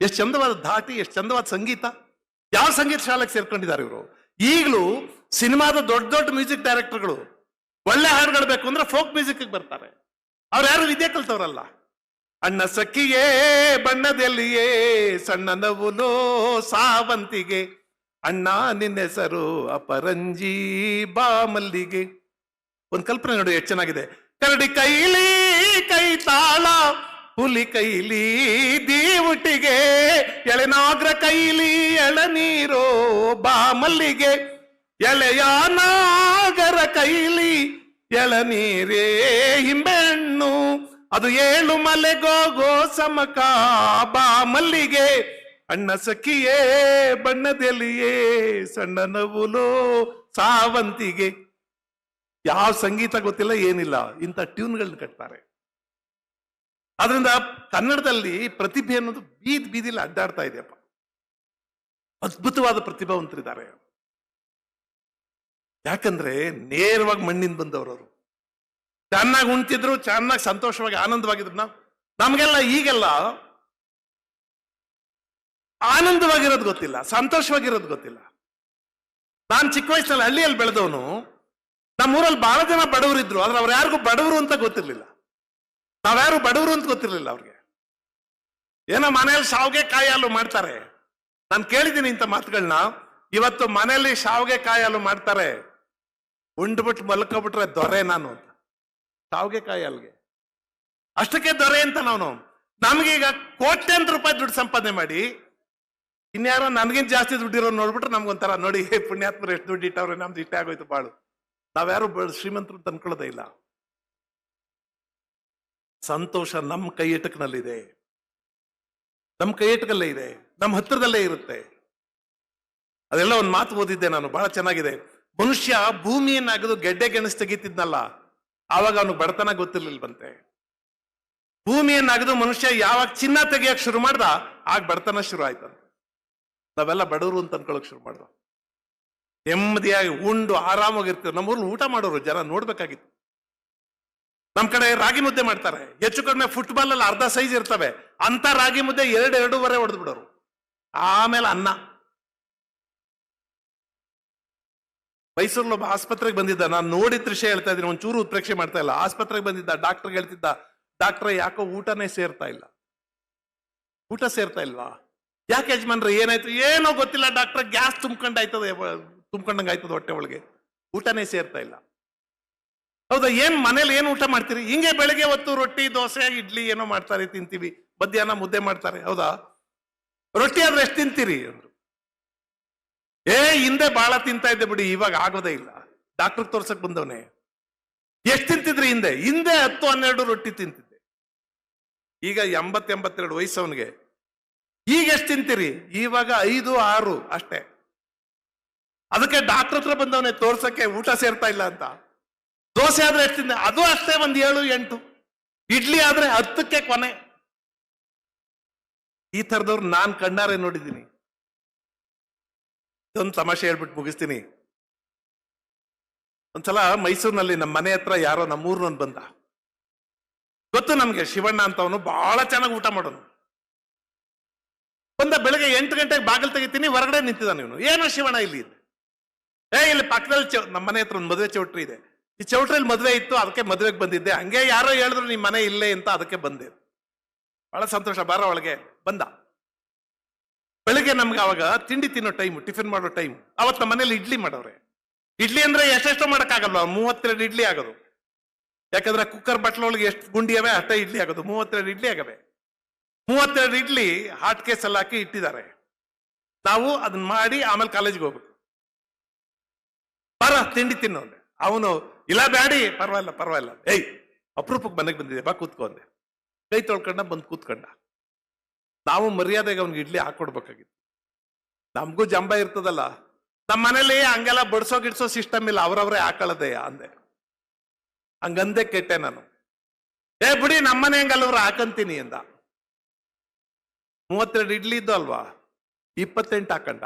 B: ಎಷ್ಟು ಚಂದವಾದ ಧಾಟಿ, ಎಷ್ಟು ಚಂದವಾದ ಸಂಗೀತ. ಯಾವ ಸಂಗೀತ ಶಾಲೆಗೆ ಸೇರ್ಕೊಂಡಿದ್ದಾರೆ ಇವರು? ಈಗಲೂ ಸಿನಿಮಾದ ದೊಡ್ಡ ದೊಡ್ಡ ಮ್ಯೂಸಿಕ್ ಡೈರೆಕ್ಟರ್ಗಳು ಒಳ್ಳೆ ಹಾಡುಗಳು ಬೇಕು ಅಂದ್ರೆ ಫೋಕ್ ಮ್ಯೂಸಿಕ್ ಬರ್ತಾರೆ. ಅವ್ರು ಯಾರು ವಿದ್ಯೆ ಕಲ್ತವ್ರಲ್ಲ? ಅಣ್ಣ ಸಖಿಯೇ, ಬಣ್ಣದಲ್ಲಿಯೇ, ಸಣ್ಣ ನವುಲೋ ಸಾವಂತಿಗೆ, ಅಣ್ಣ ನಿನ್ನ ಹೆಸರು ಅಪರಂಜಿ ಬಾಮಲ್ಲಿಗೆ. ಒಂದ್ ಕಲ್ಪನೆ ನೋಡಿ, ಎಷ್ಟು ಚೆನ್ನಾಗಿದೆ. ಕರಡಿ ಕೈಲಿ ಕೈ ತಾಳ, ಹುಲಿ ಕೈಲಿ ದೀವುಟಿಗೆ, ಎಳೆನಾಗ್ರ ಕೈಲಿ ಎಳನೀರೋ ಬಾ ಎಳೆಯ ನಾಗರ ಕೈಲಿ ಎಳನೀರೇ ಹಿಂಬೆಣ್ಣು. ಅದು ಏಳು ಮಲೆ ಮಲೆಗೋಗೋ ಸಮಕ ಬಾ ಮಲ್ಲಿಗೆ. ಅಣ್ಣ ಸಖಿಯೇ, ಬಣ್ಣದೆಲಿಯೇ, ಸಣ್ಣ ನವುಲೋ ಸಾವಂತಿಗೆ. ಯಾವ ಸಂಗೀತ ಗೊತ್ತಿಲ್ಲ, ಏನಿಲ್ಲ. ಇಂಥ ಟ್ಯೂನ್ಗಳನ್ನ ಕಟ್ತಾರೆ. ಅದರಿಂದ ಕನ್ನಡದಲ್ಲಿ ಪ್ರತಿಭೆ ಅನ್ನೋದು ಬೀದ್ ಬೀದಿಲಿ ಅಡ್ಡಾಡ್ತಾ ಇದೆಯಪ್ಪ. ಅದ್ಭುತವಾದ ಪ್ರತಿಭಾವಂತರಿದ್ದಾರೆ. ಯಾಕಂದ್ರೆ ನೇರವಾಗಿ ಮಣ್ಣಿಂದ ಬಂದವರು ಅವರು ಚೆನ್ನಾಗಿ ಉಣ್ತಿದ್ರು, ಚೆನ್ನಾಗಿ ಸಂತೋಷವಾಗಿ, ಆನಂದವಾಗಿದ್ರು ನಾವು. ನಮಗೆಲ್ಲ ಈಗೆಲ್ಲ ಆನಂದವಾಗಿರೋದು ಗೊತ್ತಿಲ್ಲ, ಸಂತೋಷವಾಗಿರೋದು ಗೊತ್ತಿಲ್ಲ. ನಾನು ಚಿಕ್ಕ ವಯಸ್ಸಲ್ಲಿ ಹಳ್ಳಿಯಲ್ಲಿ ಬೆಳೆದವನು, ನಮ್ಮೂರಲ್ಲಿ ಬಹಳ ಜನ ಬಡವರಿದ್ರು, ಆದ್ರೆ ಅವ್ರು ಯಾರಿಗೂ ಬಡವರು ಅಂತ ಗೊತ್ತಿರ್ಲಿಲ್ಲ. ನಾವ್ಯಾರು ಬಡವರು ಅಂತ ಗೊತ್ತಿರ್ಲಿಲ್ಲ ಅವ್ರಿಗೆ. ಏನೋ ಮನೆಯಲ್ಲಿ ಶಾವ್ಗೆ ಕಾಯಿ ಹಾಲು ಮಾಡ್ತಾರೆ. ನಾನು ಕೇಳಿದ್ದೀನಿ ಇಂಥ ಮಾತುಗಳನ್ನ ಇವತ್ತು ಮನೆಯಲ್ಲಿ ಶಾವ್ಗೆ ಕಾಯಿ ಹಾಲು ಮಾಡ್ತಾರೆ. ಉಂಡ್ಬಿಟ್ಟು ಮಲ್ಕೊಬಿಟ್ರೆ ದೊರೆ ನಾನು ಅಂತ. ಸಾವಿಗೆ ಕಾಯಿ ಅಲ್ಲಿಗೆ ಅಷ್ಟಕ್ಕೆ ದೊರೆ ಅಂತ ನಾನು. ನಮ್ಗೀಗ ಕೋಟ್ಯಂತ ರೂಪಾಯಿ ದುಡ್ಡು ಸಂಪಾದನೆ ಮಾಡಿ, ಇನ್ಯಾರೋ ನನ್ಗಿಂತ ಜಾಸ್ತಿ ದುಡ್ಡಿರೋ ನೋಡ್ಬಿಟ್ರೆ ನಮ್ಗೊಂಥರ, ನೋಡಿ, ಹೇ, ಪುಣ್ಯಾತ್ಮರು ಎಷ್ಟು ದುಡ್ಡು ಇಟ್ಟವ್ರೆ, ನಮ್ದು ಇಟ್ಟೆ ಆಗೋಯ್ತು ಬಾಳು. ನಾವ್ಯಾರು ಶ್ರೀಮಂತರು ಅಂತ ಅನ್ಕೊಳ್ಳೋದೇ ಇಲ್ಲ. ಸಂತೋಷ ನಮ್ಮ ಕೈ ಇದೆ ನಮ್ಮ ಕೈ ಎಟಕಲ್ಲೇ ಇದೆ. ನಮ್ಮ ಹತ್ರದಲ್ಲೇ ಇರುತ್ತೆ. ಅದೆಲ್ಲ ಒಂದು ಮಾತು ಓದಿದ್ದೆ ನಾನು. ಬಹಳ ಚೆನ್ನಾಗಿದೆ. ಮನುಷ್ಯ ಭೂಮಿಯನ್ನಾಗದು ಗೆಡ್ಡೆ ಗೆಣಸು ತೆಗಿತಿದ್ನಲ್ಲ, ಆವಾಗ ಅವನು ಬಡತನ ಗೊತ್ತಿರ್ಲಿಲ್ವಂತೆ. ಭೂಮಿಯನ್ನಾಗದು ಮನುಷ್ಯ ಯಾವಾಗ ಚಿನ್ನ ತೆಗಿಯಕ್ ಶುರು ಮಾಡ್ದ, ಆಗ ಬಡತನ ಶುರು ಆಯ್ತಂತೆ ನಾವೆಲ್ಲ ಬಡವರು ಅಂತ ಅನ್ಕೊಳಕ್ ಶುರು ಮಾಡ್ದ. ನೆಮ್ಮದಿಯಾಗಿ ಉಂಡು ಆರಾಮಾಗಿರ್ತೀವಿ ನಮ್ಮೂರ್ಲಿ ಊಟ ಮಾಡೋರು ಜನ ನೋಡ್ಬೇಕಾಗಿತ್ತು. ನಮ್ ಕಡೆ ರಾಗಿ ಮುದ್ದೆ ಮಾಡ್ತಾರೆ. ಹೆಚ್ಚು ಕಡಿಮೆ ಫುಟ್ಬಾಲ್ ಅಲ್ಲಿ ಅರ್ಧ ಸೈಜ್ ಇರ್ತವೆ. ಅಂತ ರಾಗಿ ಮುದ್ದೆ ಎರಡು ಎರಡೂವರೆ ಹೊಡೆದ್ಬಿಡೋರು ಆಮೇಲೆ ಅನ್ನ. ಮೈಸೂರಲ್ಲಿ ಒಬ್ಬ ಆಸ್ಪತ್ರೆಗೆ ಬಂದಿದ್ದ. ನಾನು ನೋಡಿದ ದೃಶ್ಯ ಹೇಳ್ತಾ ಇದ್ದೀನಿ, ಒಂಚೂರು ಉತ್ಪ್ರೇಕ್ಷೆ ಮಾಡ್ತಾ ಇಲ್ಲ. ಆಸ್ಪತ್ರೆಗೆ ಬಂದಿದ್ದ, ಡಾಕ್ಟರ್ ಹೇಳ್ತಿದ್ದ, ಡಾಕ್ಟ್ರ ಯಾಕೋ ಊಟನೇ ಸೇರ್ತಾ ಇಲ್ಲ. ಊಟ ಸೇರ್ತಾ ಇಲ್ವಾ? ಯಾಕೆ ಯಜಮಾನ್ರೆ, ಏನಾಯ್ತು? ಏನೋ ಗೊತ್ತಿಲ್ಲ, ಡಾಕ್ಟರ್ ಗ್ಯಾಸ್ ತುಂಬ್ಕೊಂಡಾಯ್ತದೆ ತುಂಬ್ಕೊಂಡಂಗೆ ಆಯ್ತದ ಹೊಟ್ಟೆ ಒಳಗೆ. ಊಟನೇ ಸೇರ್ತಾ ಇಲ್ಲ. ಹೌದಾ, ಏನ್ ಮನೇಲಿ ಏನು ಊಟ ಮಾಡ್ತೀರಿ? ಹಿಂಗೆ ಬೆಳಗ್ಗೆ ಹೊತ್ತು ರೊಟ್ಟಿ, ದೋಸೆ, ಇಡ್ಲಿ ಏನೋ ಮಾಡ್ತಾರೆ, ತಿಂತೀವಿ. ಮಧ್ಯಾಹ್ನ ಮುದ್ದೆ ಮಾಡ್ತಾರೆ, ಹೌದಾ? ರೊಟ್ಟಿ ಆದ್ರೆ ಎಷ್ಟು ತಿಂತೀರಿ? ಏ, ಹಿಂದೆ ಬಹಳ ತಿಂತಾ ಇದ್ದೆ ಬಿಡಿ, ಇವಾಗ ಆಗೋದೇ ಇಲ್ಲ. ಡಾಕ್ಟರ್ ತೋರ್ಸಕ್ ಬಂದವನೇ. ಎಷ್ಟು ತಿಂತಿದ್ರಿ ಹಿಂದೆ? ಹಿಂದೆ ಹತ್ತು ಹನ್ನೆರಡು ರೊಟ್ಟಿ ತಿಂತಿದ್ದೆ. ಈಗ ಎಂಬತ್ ಎಂಬತ್ತೆರಡು ವಯಸ್ಸು ಅವನಿಗೆ. ಈಗ ಎಷ್ಟು ತಿಂತೀರಿ? ಇವಾಗ ಐದು, ಆರು ಅಷ್ಟೇ. ಅದಕ್ಕೆ ಡಾಕ್ಟರ್ ಹತ್ರ ಬಂದವನೇ, ತೋರ್ಸಕ್ಕೆ ಊಟ ಸೇರ್ತಾ ಇಲ್ಲ ಅಂತ. ದೋಸೆ ಆದ್ರೆ ಎಷ್ಟು ತಿಂದೆ? ಅದು ಅಷ್ಟೇ, ಒಂದ್ ಏಳು, ಎಂಟು. ಇಡ್ಲಿ ಆದ್ರೆ ಹತ್ತಕ್ಕೆ ಕೊನೆ. ಈ ತರದವ್ರು ನಾನ್ ಕಣ್ಣಾರೆ ನೋಡಿದ್ದೀನಿ. ಇದೊಂದು ತಮಾಷೆ ಹೇಳ್ಬಿಟ್ಟು ಮುಗಿಸ್ತೀನಿ. ಒಂದ್ಸಲ ಮೈಸೂರಿನಲ್ಲಿ ನಮ್ಮ ಮನೆ ಹತ್ರ ಯಾರೋ ನಮ್ಮೂರ್ನೊಂದು ಬಂದ. ಗೊತ್ತು ನಮ್ಗೆ ಶಿವಣ್ಣ ಅಂತವನು ಬಹಳ ಚೆನ್ನಾಗಿ ಊಟ ಮಾಡೋನು. ಬಂದ ಬೆಳಗ್ಗೆ ಎಂಟು ಗಂಟೆಗೆ ಬಾಗಿಲು ತೆಗಿತೀನಿ, ಹೊರಗಡೆ ನಿಂತಿದ್ದಾನೆ ಇವನು. ಏನೋ ಶಿವಣ್ಣ ಇಲ್ಲಿ. ಏ, ಇಲ್ಲಿ ಪಕ್ಕದಲ್ಲಿ ಚೌ ನಮ್ಮ ಮನೆ ಹತ್ರ ಒಂದು ಮದುವೆ ಚೌಟ್ರಿ ಇದೆ. ಈ ಚೌಟ್ರಿಯಲ್ಲಿ ಮದುವೆ ಇತ್ತು, ಅದಕ್ಕೆ ಮದುವೆಗೆ ಬಂದಿದ್ದೆ. ಹಂಗೆ ಯಾರೋ ಹೇಳಿದ್ರು ನಿಮ್ಮ ಮನೆ ಇಲ್ಲೇ ಅಂತ ಅದಕ್ಕೆ ಬಂದೆ. ಬಹಳ ಸಂತೋಷ, ಬಾರ ಒಳಗೆ ಬಂದ. ಬೆಳಿಗ್ಗೆ ನಮ್ಗೆ ಅವಾಗ ತಿಂಡಿ ತಿನ್ನೋ ಟೈಮ್, ಟಿಫಿನ್ ಮಾಡೋ ಟೈಮ್. ಅವತ್ತು ನಮ್ಮ ಮನೇಲಿ ಇಡ್ಲಿ ಮಾಡೋರೆ. ಇಡ್ಲಿ ಅಂದ್ರೆ ಎಷ್ಟೆಷ್ಟೋ ಮಾಡೋಕ್ಕಾಗಲ್ಲ ಮೂವತ್ತೆರಡು ಇಡ್ಲಿ ಆಗೋದು. ಯಾಕಂದ್ರೆ ಕುಕ್ಕರ್ ಬಟ್ಲೊಳಗೆ ಎಷ್ಟು ಗುಂಡಿ ಅವೆ, ಅಷ್ಟೇ ಇಡ್ಲಿ ಆಗೋದು. ಮೂವತ್ತೆರಡು ಇಡ್ಲಿ ಆಗವೆ. ಮೂವತ್ತೆರಡು ಇಡ್ಲಿ ಹಾಟ್ ಕೇಸಲ್ಲಿ ಹಾಕಿ ಇಟ್ಟಿದ್ದಾರೆ. ನಾವು ಅದನ್ನ ಮಾಡಿ ಆಮೇಲೆ ಕಾಲೇಜ್ಗೆ ಹೋಗ್ಬೇಕು. ಬರ, ತಿಂಡಿ ತಿನ್ನು ಅವನು, ಇಲ್ಲ ಬ್ಯಾಡಿ, ಪರವಾಗಿಲ್ಲ ಪರವಾಗಿಲ್ಲ. ಏಯ್, ಅಪರೂಪಕ್ಕೆ ಮನೆಗೆ ಬಂದಿದೆ ಬಾ ಕೂತ್ಕೊಂಡೆ ಕೈ ತೊಳ್ಕೊಂಡ ಬಂದು ಕೂತ್ಕೊಂಡ. ನಾವು ಮರ್ಯಾದೆಗೆ ಅವ್ನಿಗೆ ಇಡ್ಲಿ ಹಾಕೊಡ್ಬೇಕಾಗಿತ್ತು. ನಮಗೂ ಜಂಬ ಇರ್ತದಲ್ಲ. ನಮ್ಮ ಮನೇಲಿ ಹಂಗೆಲ್ಲ ಬಡ್ಸೋ ಗಿಡ್ಸೋ ಸಿಸ್ಟಮ್ ಇಲ್ಲ, ಅವ್ರವ್ರೇ ಹಾಕೊಳ್ಳದೆ ಅಂದೆ. ಹಂಗಂದೆ ಕೆಟ್ಟೆ ನಾನು. ಏ ಬಿಡಿ ನಮ್ಮನೆ ಹಂಗಲ್ಲವ್ರು ಹಾಕಂತೀನಿ ಅಂದ. ಮೂವತ್ತೆರಡು ಇಡ್ಲಿ ಇದ್ದು ಅಲ್ವಾ? ಇಪ್ಪತ್ತೆಂಟು ಹಾಕಂಡ.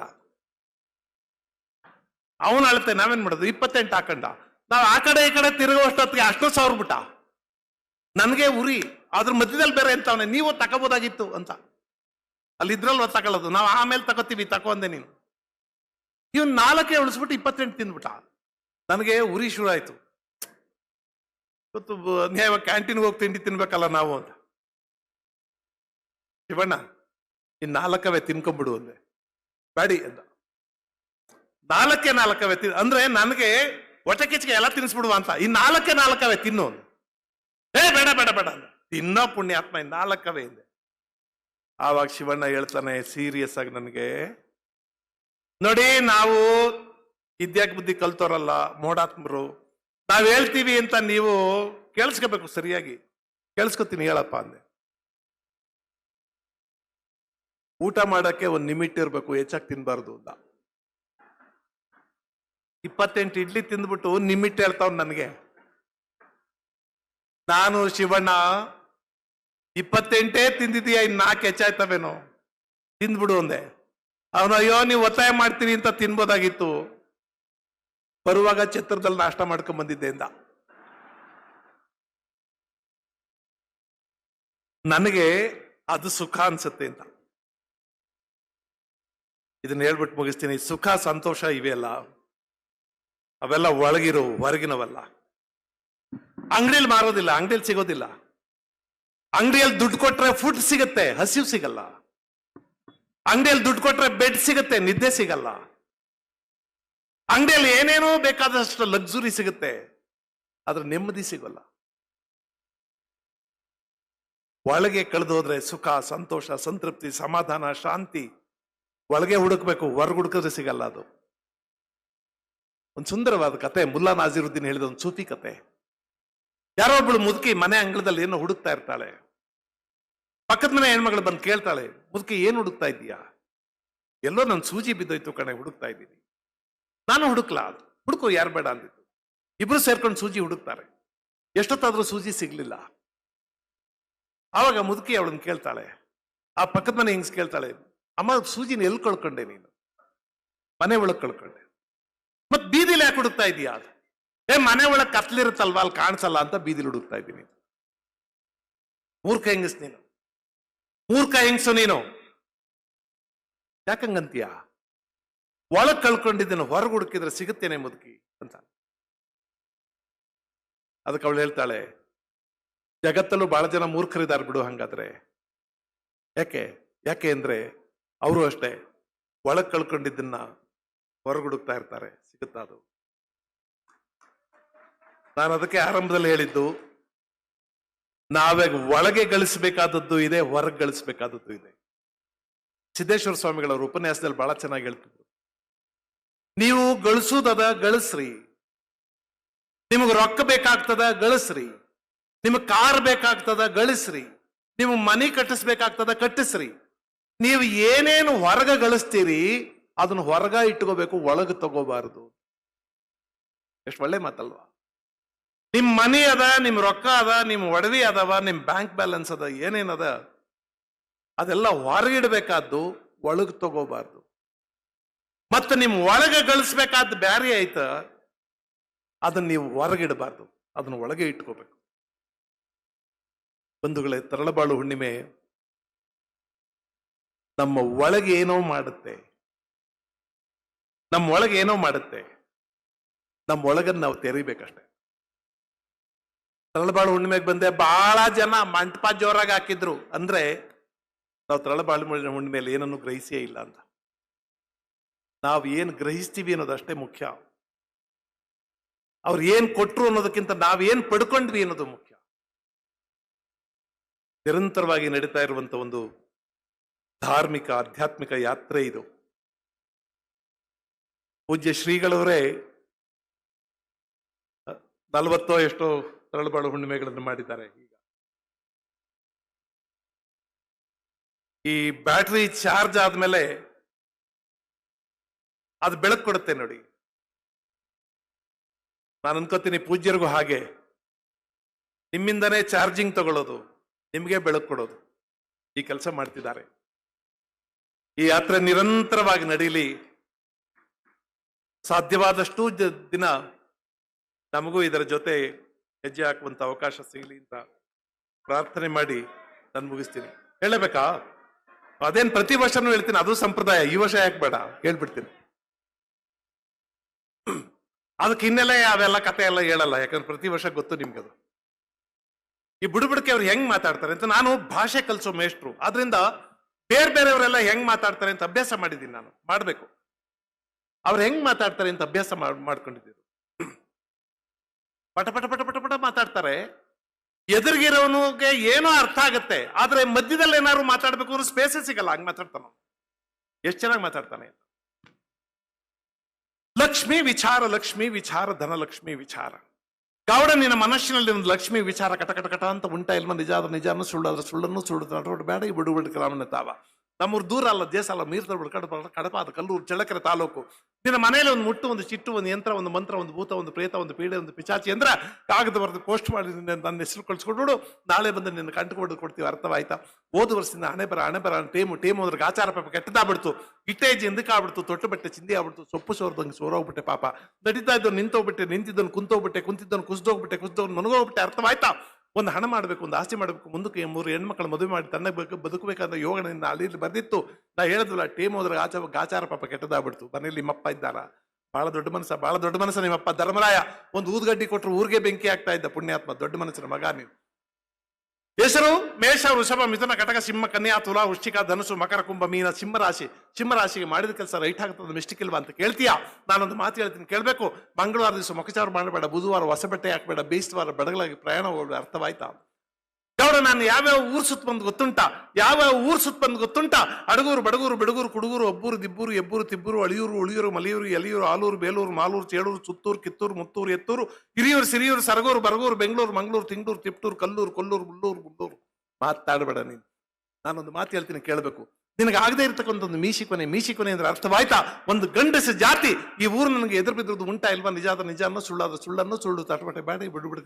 B: ಅವನು ಅಳತೆ, ನಾವೇನ್ ಮಾಡೋದು? ಇಪ್ಪತ್ತೆಂಟು ಹಾಕಂಡ. ನಾವು ಆ ಕಡೆ ಈ ಕಡೆ ತಿರುಗುವಷ್ಟೊತ್ತಿಗೆ ಅಷ್ಟು ಸಾವಿರ ಬಿಟ್ಟ ನನಗೆ ಉರಿ. ಅದ್ರ ಮಧ್ಯದಲ್ಲಿ ಬೇರೆ ಎಂತವನೆ ನೀವು ತಗೋಬೋದಾಗಿತ್ತು ಅಂತ. ಅಲ್ಲಿ ಇದ್ರಲ್ವ ತಗೊಳ್ಳೋದು? ನಾವು ಆಮೇಲೆ ತಗೋತೀವಿ ತಕೊಂಡೆ ನೀನು. ಇವನ್ ನಾಲ್ಕೇ ಉಳಿಸ್ಬಿಟ್ಟು ಇಪ್ಪತ್ತೆಂಟು ತಿಂದ್ಬಿಟ್ಟ. ನನಗೆ ಉರಿ ಶುರು ಆಯ್ತು. ಇವತ್ತು ನ್ಯಾಯ ಕ್ಯಾಂಟೀನ್ಗೆ ಹೋಗಿ ತಿಂಡಿ ತಿನ್ಬೇಕಲ್ಲ ನಾವು ಅಂತ. ಶಿವಣ್ಣ ಇನ್ ನಾಲ್ಕವೇ ತಿನ್ಕೊಂಬಿಡು ಅಂದೆ. ಬ್ಯಾಡಿ ಅಂತ ನಾಲ್ಕೇ ನಾಲ್ಕವೇ ತಿನ್ ಅಂದ್ರೆ ನನಗೆ ಹೊಟ್ಟೆ ಕಿಚ್ಚಿಗೆ ಎಲ್ಲ ತಿನ್ಸ್ಬಿಡುವ ಅಂತ. ಈ ನಾಲ್ಕೇ ನಾಲ್ಕವೇ ತಿನ್ನು ಅಂದ. ಏ, ಬೇಡ ಬೇಡ ಬೇಡ ಅಂದ. ತಿನ್ನೋ ಪುಣ್ಯಾತ್ಮ ನಾಲ್ಕವೇ ಇಂದೆ. ಆವಾಗ ಶಿವಣ್ಣ ಹೇಳ್ತಾನೆ ಸೀರಿಯಸ್ ಆಗಿ ನನಗೆ, ನೋಡಿ, ನಾವು ವಿದ್ಯಾಕ್ ಬುದ್ಧಿ ಕಲ್ತೋರಲ್ಲ ಮೋಡಾತ್ಮರು, ನಾವು ಹೇಳ್ತೀವಿ ಅಂತ ನೀವು ಕೇಳಿಸ್ಕೋಬೇಕು ಸರಿಯಾಗಿ. ಕೇಳಿಸ್ಕೊತೀನಿ, ಹೇಳಪ್ಪ ಅಂದೆ. ಊಟ ಮಾಡೋಕ್ಕೆ ಒಂದು ನಿಮಿಟ್ ಇರಬೇಕು, ಹೆಚ್ಚಾಗಿ ತಿನ್ಬಾರ್ದು ಅಂತ. ಇಪ್ಪತ್ತೆಂಟು ಇಡ್ಲಿ ತಿಂದ್ಬಿಟ್ಟು ನಿಮಿಟ್ ಹೇಳ್ತಾವ್ ನನಗೆ. ನಾನು ಶಿವಣ್ಣ ಇಪ್ಪತ್ತೆಂಟೇ ತಿಂದಿದೀಯ ಇನ್ನು ನಾಲ್ಕು ಹೆಚ್ಚಾಯ್ತವೇನೋ? ತಿಂದ್ಬಿಡು ಅಂದೆ. ಅವನು, ಅಯ್ಯೋ, ನೀವು ಒತ್ತಾಯ ಮಾಡ್ತೀನಿ ಅಂತ ತಿನ್ಬೋದಾಗಿತ್ತು. ಬರುವಾಗ ಛತ್ರದಲ್ಲಿ ನಾಷ್ಟ ಮಾಡ್ಕೊಂಡ್ ಬಂದಿದ್ದೆ ಅಂದ. ನನಗೆ ಅದು ಸುಖ ಅನ್ಸುತ್ತೆ ಅಂತ. ಇದನ್ನ ಹೇಳ್ಬಿಟ್ಟು ಮುಗಿಸ್ತೀನಿ. ಸುಖ, ಸಂತೋಷ ಇವೆಲ್ಲ ಅವೆಲ್ಲ ಒಳಗಿರೋ, ಹೊರಗಿನವಲ್ಲ. ಅಂಗಡಿಯಲ್ಲಿ ಮಾರೋದಿಲ್ಲ ಅಂಗಡಿಯಲ್ಲಿ ಸಿಗೋದಿಲ್ಲ. ಅಂಗಡಿಯಲ್ಲಿ ದುಡ್ಡು ಕೊಟ್ರೆ ಫುಡ್ ಸಿಗತ್ತೆ, ಹಸಿವು ಸಿಗಲ್ಲ. ಅಂಗಡಿಯಲ್ಲಿ ದುಡ್ಡು ಕೊಟ್ರೆ ಬೆಡ್ ಸಿಗತ್ತೆ, ನಿದ್ದೆ ಸಿಗಲ್ಲ. ಅಂಗಡಿಯಲ್ಲಿ ಏನೇನೋ ಬೇಕಾದಷ್ಟು ಲಕ್ಸುರಿ ಸಿಗುತ್ತೆ, ಆದ್ರೆ ನೆಮ್ಮದಿ ಸಿಗಲ್ಲ. ಒಳಗೆ ಕಳೆದು ಹೋದ್ರೆ ಸುಖ, ಸಂತೋಷ, ಸಂತೃಪ್ತಿ, ಸಮಾಧಾನ, ಶಾಂತಿ. ಒಳಗೆ ಹುಡುಕ್ಬೇಕು, ಹೊರಗೆ ಹುಡುಕಿದ್ರೆ ಸಿಗಲ್ಲ ಅದು. ಒಂದು ಸುಂದರವಾದ ಕತೆ, ಮುಲ್ಲಾ ನಾಜಿರುದ್ದೀನ್ ಹೇಳಿದ ಒಂದು ಸೂಫಿ ಕತೆ. ಯಾರೋ ಒಬ್ಬಳು ಮುದುಕಿ ಮನೆ ಅಂಗಳದಲ್ಲಿ ಏನೋ ಹುಡುಕ್ತಾ ಇರ್ತಾಳೆ. ಪಕ್ಕದ ಮನೆ ಹೆಣ್ಮಗಳು ಬಂದು ಕೇಳ್ತಾಳೆ, ಮುದುಕಿ, ಏನು ಹುಡುಕ್ತಾ ಇದೀಯಾ ಎಲ್ಲೋ ನನ್ನ ಸೂಜಿ ಬಿದ್ದೋಯ್ತು ಕಣೆ, ಹುಡುಕ್ತಾ ಇದ್ದೀನಿ. ನಾನು ಹುಡುಕ್ಲಾ? ಹುಡುಕು, ಯಾರು ಬೇಡ? ಅಂದಿತ್ತು ಇಬ್ರು ಸೇರ್ಕೊಂಡು ಸೂಜಿ ಹುಡುಕ್ತಾರೆ. ಎಷ್ಟೊತ್ತಾದ್ರೂ ಸೂಜಿ ಸಿಗ್ಲಿಲ್ಲ. ಆವಾಗ ಮುದುಕಿ ಅವಳನ್ನ ಕೇಳ್ತಾಳೆ. ಆ ಪಕ್ಕದ ಮನೆ ಹಿಂಗ್ಸ್ ಕೇಳ್ತಾಳೆ, ಅಮ್ಮ, ಸೂಜಿನ ಎಲ್ಲಿ ಕಳ್ಕೊಂಡೆ ನೀನು? ಮನೆ ಒಳಗೆ ಕಳ್ಕೊಂಡೆ. ಮತ್ ಬೀದಿಲಿ ಯಾಕೆ ಹುಡುಕ್ತಾ ಇದೀಯಾ ಏ, ಮನೆ ಒಳಗೆ ಕತ್ಲಿರುತ್ತಲ್ವಾ? ಅಲ್ಲಿ ಕಾಣಿಸಲ್ಲ ಅಂತ ಬೀದಿಲಿ ಹುಡುಕ್ತಾ ಇದ್ದೀನಿ. ಮೂರ್ಖ ಹೆಂಗಸ್ ನೀನು? ಮೂರ್ಖ ಹೆಂಗಸು ನೀನು? ಯಾಕಂಗಂತೀಯ ಒಳಗ್ ಕಳ್ಕೊಂಡಿದ್ದೇನೆ ಹೊರಗೆ ಹುಡುಕಿದ್ರೆ ಸಿಗುತ್ತೇನೆ ಮುದುಕಿ ಅಂತ. ಅದಕ್ಕೆ ಅವಳು ಹೇಳ್ತಾಳೆ, ಜಗತ್ತಲ್ಲೂ ಬಹಳ ಜನ ಮೂರ್ಖರಿದ್ದಾರೆ ಬಿಡು ಹಂಗಾದ್ರೆ. ಯಾಕೆ? ಯಾಕೆ ಅಂದ್ರೆ ಅವರು ಅಷ್ಟೇ. ಒಳಗ್ ಕಳ್ಕೊಂಡಿದ್ದನ್ನ ಹೊರಗುಡುಕ್ತಾ ಇರ್ತಾರೆ. ಸಿಗುತ್ತಾ ಅದು? ನಾನು ಅದಕ್ಕೆ ಆರಂಭದಲ್ಲಿ ಹೇಳಿದ್ದು, ನಾವೇ ಒಳಗೆ ಗಳಿಸಬೇಕಾದದ್ದು ಇದೆ, ಹೊರಗೆ ಗಳಿಸಬೇಕಾದದ್ದು ಇದೆ. ಸಿದ್ದೇಶ್ವರ ಸ್ವಾಮಿಗಳವರು ಉಪನ್ಯಾಸದಲ್ಲಿ ಬಹಳ ಚೆನ್ನಾಗಿ ಹೇಳ್ತಿದ್ರು. ನೀವು ಗಳಿಸೋದದ ಗಳಿಸ್ರಿ. ನಿಮಗೆ ರೊಕ್ಕ ಬೇಕಾಗ್ತದ ಗಳಿಸ್ರಿ. ನಿಮಗೆ ಕಾರ್ ಬೇಕಾಗ್ತದ ಗಳಿಸ್ರಿ. ನಿಮ್ಮ ಮನಿ ಕಟ್ಟಿಸ್ಬೇಕಾಗ್ತದ ಕಟ್ಟಿಸ್ರಿ. ನೀವು ಏನೇನು ಹೊರಗ ಗಳಿಸ್ತೀರಿ, ಅದನ್ನ ಹೊರಗ ಇಟ್ಕೋಬೇಕು, ಒಳಗೆ ತಗೋಬಾರದು. ಎಷ್ಟು ಒಳ್ಳೆ ಮಾತಲ್ವಾ? ನಿಮ್ ಮನಿ ಅದ, ನಿಮ್ ರೊಕ್ಕ ಅದ, ನಿಮ್ ಒಡವಿ ಅದವ, ನಿಮ್ ಬ್ಯಾಂಕ್ ಬ್ಯಾಲೆನ್ಸ್ ಅದ, ಏನೇನದ? ಅದೆಲ್ಲ ಹೊರಗಿಡ್ಬೇಕಾದ್ದು, ಒಳಗೆ ತಗೋಬಾರ್ದು. ಮತ್ತೆ ನಿಮ್ ಒಳಗೆ ಗಳಿಸ್ಬೇಕಾದ ಬ್ಯಾರಿ ಐತ ಅದನ್ನ ನೀವು ಹೊರಗಿಡಬಾರ್ದು. ಅದನ್ನ ಒಳಗೆ ಇಟ್ಕೋಬೇಕು. ಬಂಧುಗಳೇ, ತರಳಬಾಳು ಹುಣ್ಣಿಮೆ, ನಮ್ಮ ಒಳಗೆ ಏನೋ ಮಾಡುತ್ತೆ. ನಮ್ಮ ಒಳಗೆ ಏನೋ ಮಾಡುತ್ತೆ. ನಮ್ಮ ಒಳಗನ್ನ ನಾವು ತೆರಿಬೇಕಷ್ಟೆ. ತರಳಬಾಳು ಹುಣ್ಣಿಮೆಗೆ ಬಂದೆ ಬಹಳ ಜನ ಮಂಟಪ ಜೋರಾಗಿ ಹಾಕಿದ್ರು. ಅಂದ್ರೆ, ನಾವು ತರಳಬಾಳು ಹುಣ್ಣಿಮೆಯಲ್ಲಿ ಏನನ್ನು ಗ್ರಹಿಸಿಯೇ ಇಲ್ಲ ಅಂತ. ನಾವು ಏನ್ ಗ್ರಹಿಸ್ತೀವಿ ಅನ್ನೋದಷ್ಟೇ ಮುಖ್ಯ. ಅವ್ರು ಏನ್ ಕೊಟ್ರು ಅನ್ನೋದಕ್ಕಿಂತ ನಾವೇನ್ ಪಡ್ಕೊಂಡ್ವಿ ಅನ್ನೋದು ಮುಖ್ಯ. ನಿರಂತರವಾಗಿ ನಡೀತಾ ಇರುವಂತ ಒಂದು ಧಾರ್ಮಿಕ, ಆಧ್ಯಾತ್ಮಿಕ ಯಾತ್ರೆ ಇದು. ಪೂಜ್ಯ ಶ್ರೀಗಳವರೇ, ನಲವತ್ತೋ ಎಷ್ಟೋ ತರಳುಬಾಳು ಹುಣ್ಣಿಮೆಗಳನ್ನು ಮಾಡಿದ್ದಾರೆ ಈಗ. ಈ ಬ್ಯಾಟರಿ ಚಾರ್ಜ್ ಆದ್ಮೇಲೆ ಅದು ಬೆಳಕು ಕೊಡುತ್ತೆ ನೋಡಿ. ನಾನು ಅನ್ಕೋತೀನಿ ಪೂಜ್ಯರಿಗೂ ಹಾಗೆ. ನಿಮ್ಮಿಂದನೇ ಚಾರ್ಜಿಂಗ್ ತಗೊಳ್ಳೋದು, ನಿಮಗೆ ಬೆಳಕು ಕೊಡೋದು. ಈ ಕೆಲಸ ಮಾಡ್ತಿದ್ದಾರೆ. ಈ ಯಾತ್ರೆ ನಿರಂತರವಾಗಿ ನಡೀಲಿ. ಸಾಧ್ಯವಾದಷ್ಟು ದಿನ ನಮಗೂ ಇದರ ಜೊತೆ ಹೆಜ್ಜೆ ಹಾಕುವಂತ ಅವಕಾಶ ಸಿಗಲಿ ಅಂತ ಪ್ರಾರ್ಥನೆ ಮಾಡಿ ನಾನು ಮುಗಿಸ್ತೀನಿ. ಹೇಳಬೇಕಾ? ಅದೇನ್ ಪ್ರತಿ ವರ್ಷನೂ ಹೇಳ್ತೀನಿ, ಅದು ಸಂಪ್ರದಾಯ. ಈ ವರ್ಷ ಯಾಕೆ ಬೇಡ? ಹೇಳ್ಬಿಡ್ತೀನಿ. ಅದಕ್ಕೆ ಹಿನ್ನೆಲೆ ಅವೆಲ್ಲ ಕತೆ ಎಲ್ಲ ಹೇಳಲ್ಲ, ಯಾಕಂದ್ರೆ ಪ್ರತಿ ವರ್ಷ ಗೊತ್ತು ನಿಮ್ಗದು ಈ ಬುಡಬುಡಕೆ ಅವ್ರು ಹೆಂಗ್ ಮಾತಾಡ್ತಾರೆ ಅಂತ ನಾನು ಭಾಷೆ ಕಲಿಸೋ ಮೇಷ್ಟ್ರು. ಆದ್ರಿಂದ ಬೇರೆ ಬೇರೆಯವರೆಲ್ಲ ಹೆಂಗ್ ಮಾತಾಡ್ತಾರೆ ಅಂತ ಅಭ್ಯಾಸ ಮಾಡಿದ್ದೀನಿ ನಾನು. ಮಾಡ್ಬೇಕು. ಅವ್ರು ಹೆಂಗ್ ಮಾತಾಡ್ತಾರೆ ಅಂತ ಅಭ್ಯಾಸ ಮಾಡ್- ಮಾಡ್ಕೊಂಡಿದ್ದೀನಿ ಪಟ ಪಟ ಪಟ ಪಟ ಪಟ ಮಾತಾಡ್ತಾರೆ. ಎದುರಿಗಿರೋನಿಗೆ ಏನೋ ಅರ್ಥ ಆಗುತ್ತೆ, ಆದ್ರೆ ಮಧ್ಯದಲ್ಲಿ ಏನಾದ್ರು ಮಾತಾಡ್ಬೇಕು ಅಂದ್ರೆ ಸ್ಪೇಸೇ ಸಿಗಲ್ಲ, ಹಂಗ್ ಮಾತಾಡ್ತಾನ ಎಷ್ಟು ಚೆನ್ನಾಗಿ ಮಾತಾಡ್ತಾನೆ ಲಕ್ಷ್ಮಿ ವಿಚಾರ ಲಕ್ಷ್ಮಿ ವಿಚಾರ, ಧನಲಕ್ಷ್ಮಿ ವಿಚಾರ. ಗೌಡ ನಿನ್ನ ಮನಸ್ಸಿನಲ್ಲಿ ಒಂದು ಲಕ್ಷ್ಮಿ ವಿಚಾರ ಕಟ ಕಟ ಕಟ ಅಂತ ಉಂಟ ಇಲ್ಮ ನಿಜ ಆದ್ರೆ ನಿಜಾನು ಸುಳ್ಳಾದ್ರೆ ಸುಳ್ಳನ್ನು ಸುಳ್ಳು ಬೇಡ, ಈ ಬಿಡು ಬಿಡು ರಾಮನ ತಾವ. ನಮ್ಮೂರು ದೂರ ಅಲ್ಲ ದೇಶ ಅಲ್ಲ ತರ್ಬಿಡು ಕಡಪ ಕಡಪ ಅದು ಕಲ್ಲೂರು, ಚಳ್ಳಕೆರೆ ತಾಲೂಕು. ನಿನ್ನ ಮನೆಯಲ್ಲಿ ಒಂದು ಮುಟ್ಟು, ಒಂದು ಚಿಟ್ಟು, ಒಂದು ಯಂತ್ರ, ಒಂದು ಮಂತ್ರ, ಒಂದು ಭೂತ, ಒಂದು ಪ್ರೇತ, ಒಂದು ಪೀಡೆ, ಒಂದು ಪಿಚಾಚಿ ಅಂದ್ರ ಕಾಗದ ಬರೆದು ಪೋಸ್ಟ್ ಮಾಡಿ ನಿನ್ನೆ ಹೆಸರು ಕಳ್ಸ್ಕೊಡು ನಾಳೆ ಬಂದು ನಿನ್ನ ಕಂಡುಕೊಂಡು ಕೊಡ್ತೀವಿ, ಅರ್ಥವಾಯ್ತಾ? ಹೋದ ವರ್ಷದಿಂದ ಹಣೆ ಬರ ಹಣೆ ಬರ, ಟೇಮು ಟೇಮು ಅಂದ್ರೆ ಆಚಾರ ಪಾಪ, ಕೆಟ್ಟದಾಗ್ಬಿಡ್ತು. ಇಟ್ಟೇಜ್ ಎಂದಕ್ಕೆ ಆಗ್ಬಿಡ್ತು? ತೊಟ್ಟು ಬಟ್ಟೆ, ಚಿಂದಿ ಆಗ್ಬಿಡ್ತು. ಸೊಪ್ಪು ಸೋರ್ದಂಗೆ ಸೋರೋಗ್ಬಿಟ್ಟೆ ಪಾಪ. ನಡೀತಾ ಇದ್ದವ್ ನಿಂತೋಗ್ಬಿಟ್ಟೆ, ನಿಂತಿದ್ದವನು ಕುಂತೋಗ್ಬಿಟ್ಟೆ, ಕುಂತಿದ್ದವನು ಕುಸ್ದೋಗ್ಬಿಟ್ಟೆ ಕುಸ್ದವ್ನು ಮನಗೋಗ್ಬಿಟ್ಟೆ, ಅರ್ಥವಾಯ್ತಾ? ಒಂದು ಹಣ ಮಾಡಬೇಕು, ಒಂದು ಆಸ್ತಿ ಮಾಡಬೇಕು, ಮುಂದಕ್ಕೆ ಮೂರು ಹೆಣ್ಮಕ್ಳು ಮದುವೆ ಮಾಡಿ ತನ್ನ ಬೇಕು ಬದುಕಬೇಕಾದ ಯೋಗ ನಿನ್ನ ಅಲ್ಲಿ ಬರ್ದಿತ್ತು ನಾ ಹೇಳಿದ್ವಲ್ಲ ಟೀಮ್ ಹೋದ್ರೆ ಆಚಾರ ಗಾಚಾರ ಪಾಪ ಕೆಟ್ಟದಾಗ್ಬಿಡ್ತು ಮನೇಲಿ ನಿಮ್ಮಪ್ಪ ಇದ್ದಾರ. ಬಹಳ ದೊಡ್ಡ ಮನಸ್ಸ ಬಹಳ ದೊಡ್ಡ ಮನಸ್ಸ ನಿಮ್ಮಪ್ಪ ಧರ್ಮರಾಯ. ಒಂದು ಊದ್ಗಡ್ಡಿ ಕೊಟ್ಟರು ಊರಿಗೆ ಬೆಂಕಿ ಆಗ್ತಾ ಇದ್ದ ಪುಣ್ಯಾತ್ಮ, ದೊಡ್ಡ ಮನಸ್ಸಿನ ಮಗ ನೀವು. ಹೆಸರು ಮೇಷ ವೃಷಭ ಮಿಥುನ ಕಟಕ, ಸಿಂಹ, ಕನ್ಯಾ, ತುಲಾ, ವೃಶ್ಚಿಕ, ಧನುಸು, ಮಕರ, ಕುಂಭ, ಮೀನ, ಸಿಂಹರಾಶಿ, ಸಿಂಹರಾಶಿಗೆ ಮಾಡಿದ ಕೆಲಸ ರೈಟ್ ಆಗ್ತದೆ ಮಿಸ್ಟಿಕ್ ಇಲ್ವಾ ಅಂತ ಕೇಳ್ತೀಯಾ? ನಾನೊಂದು ಮಾತು ಹೇಳ್ತೀನಿ, ಕೇಳಬೇಕು. ಮಂಗಳವಾರ ದಿವಸ ಮೊಕಚಾರ ಮಾಡಬೇಡ, ಬುಧವಾರ ಹೊಸ ಬಟ್ಟೆ ಹಾಕಬೇಡ ಬೇಯಿಸುವಾರ ಪ್ರಯಾಣ ಹೋಗಬೇಡ, ಅರ್ಥವಾಯ್ತಾ? ಗೌಡ ನಾನು ಯಾವ್ಯಾವ ಊರು ಸುತ್ತ ಬಂದು ಗೊತ್ತುಂಟ? ಯಾವ್ಯಾವ ಊರು ಸುತ್ತ ಬಂದು ಗೊತ್ತುಂಟ? ಅಡಗೂರು, ಬಡಗೂರು, ಬೆಡಗೂರು, ಕುಡುಗೂರು, ಒಬ್ಬರು, ದಿಬ್ಬೂರು, ಎಬ್ಬೂರು, ತಿಬ್ಬೂರು, ಅಳಿಯೂರು, ಉಳಿಯೂರು, ಮಲಿಯೂರು, ಎಲಿಯೂರು, ಆಲೂರು, ಬೇಲೂರು, ಮಾಲೂರು, ಚೇಳೂರು, ಸುತ್ತೂರು, ಕಿತ್ತೂರು, ಮುತ್ತೂರು, ಎತ್ತೂರು, ಹಿರಿಯೂರು, ಸಿರಿಯೂರು, ಸರಗೂರು, ಬರಗೂರು, ಬೆಂಗಳೂರು, ಮಂಗಳೂರು, ತಿಂಗಳೂರು, ತಿಪ್ಟೂರು, ಕಲ್ಲೂರು, ಕೊಲ್ಲೂರು, ಮುಳ್ಳೂರು ಗುಂಡೂರು ಮಾತಾಡಬೇಡ ನೀನು. ನಾನೊಂದು ಮಾತು ಹೇಳ್ತೀನಿ ಕೇಳಬೇಕು. ನಿನಗೆ ಆಗದೆ ಇರತಕ್ಕಂಥ ಒಂದು ಮೀಸಿ ಕೊನೆ ಮೀಸಿ ಕೊನೆ ಅಂದ್ರೆ ಅರ್ಥವಾಯ್ತಾ? ಒಂದು ಗಂಡಸ ಜಾತಿ, ಈ ಊರು ನನಗೆ ಎದುರು ಬಿದ್ದಿರೋದು ಉಂಟಾ ಇಲ್ವಾ? ನಿಜ ಅದ ನಿಜ ಅನ್ನೋ ಸುಳ್ಳಾದ ಸುಳ್ಳನ್ನು ಸುಳ್ಳು ತಟಪಟೆ ಬೇಡ ಬಿಡು ಬಿಡು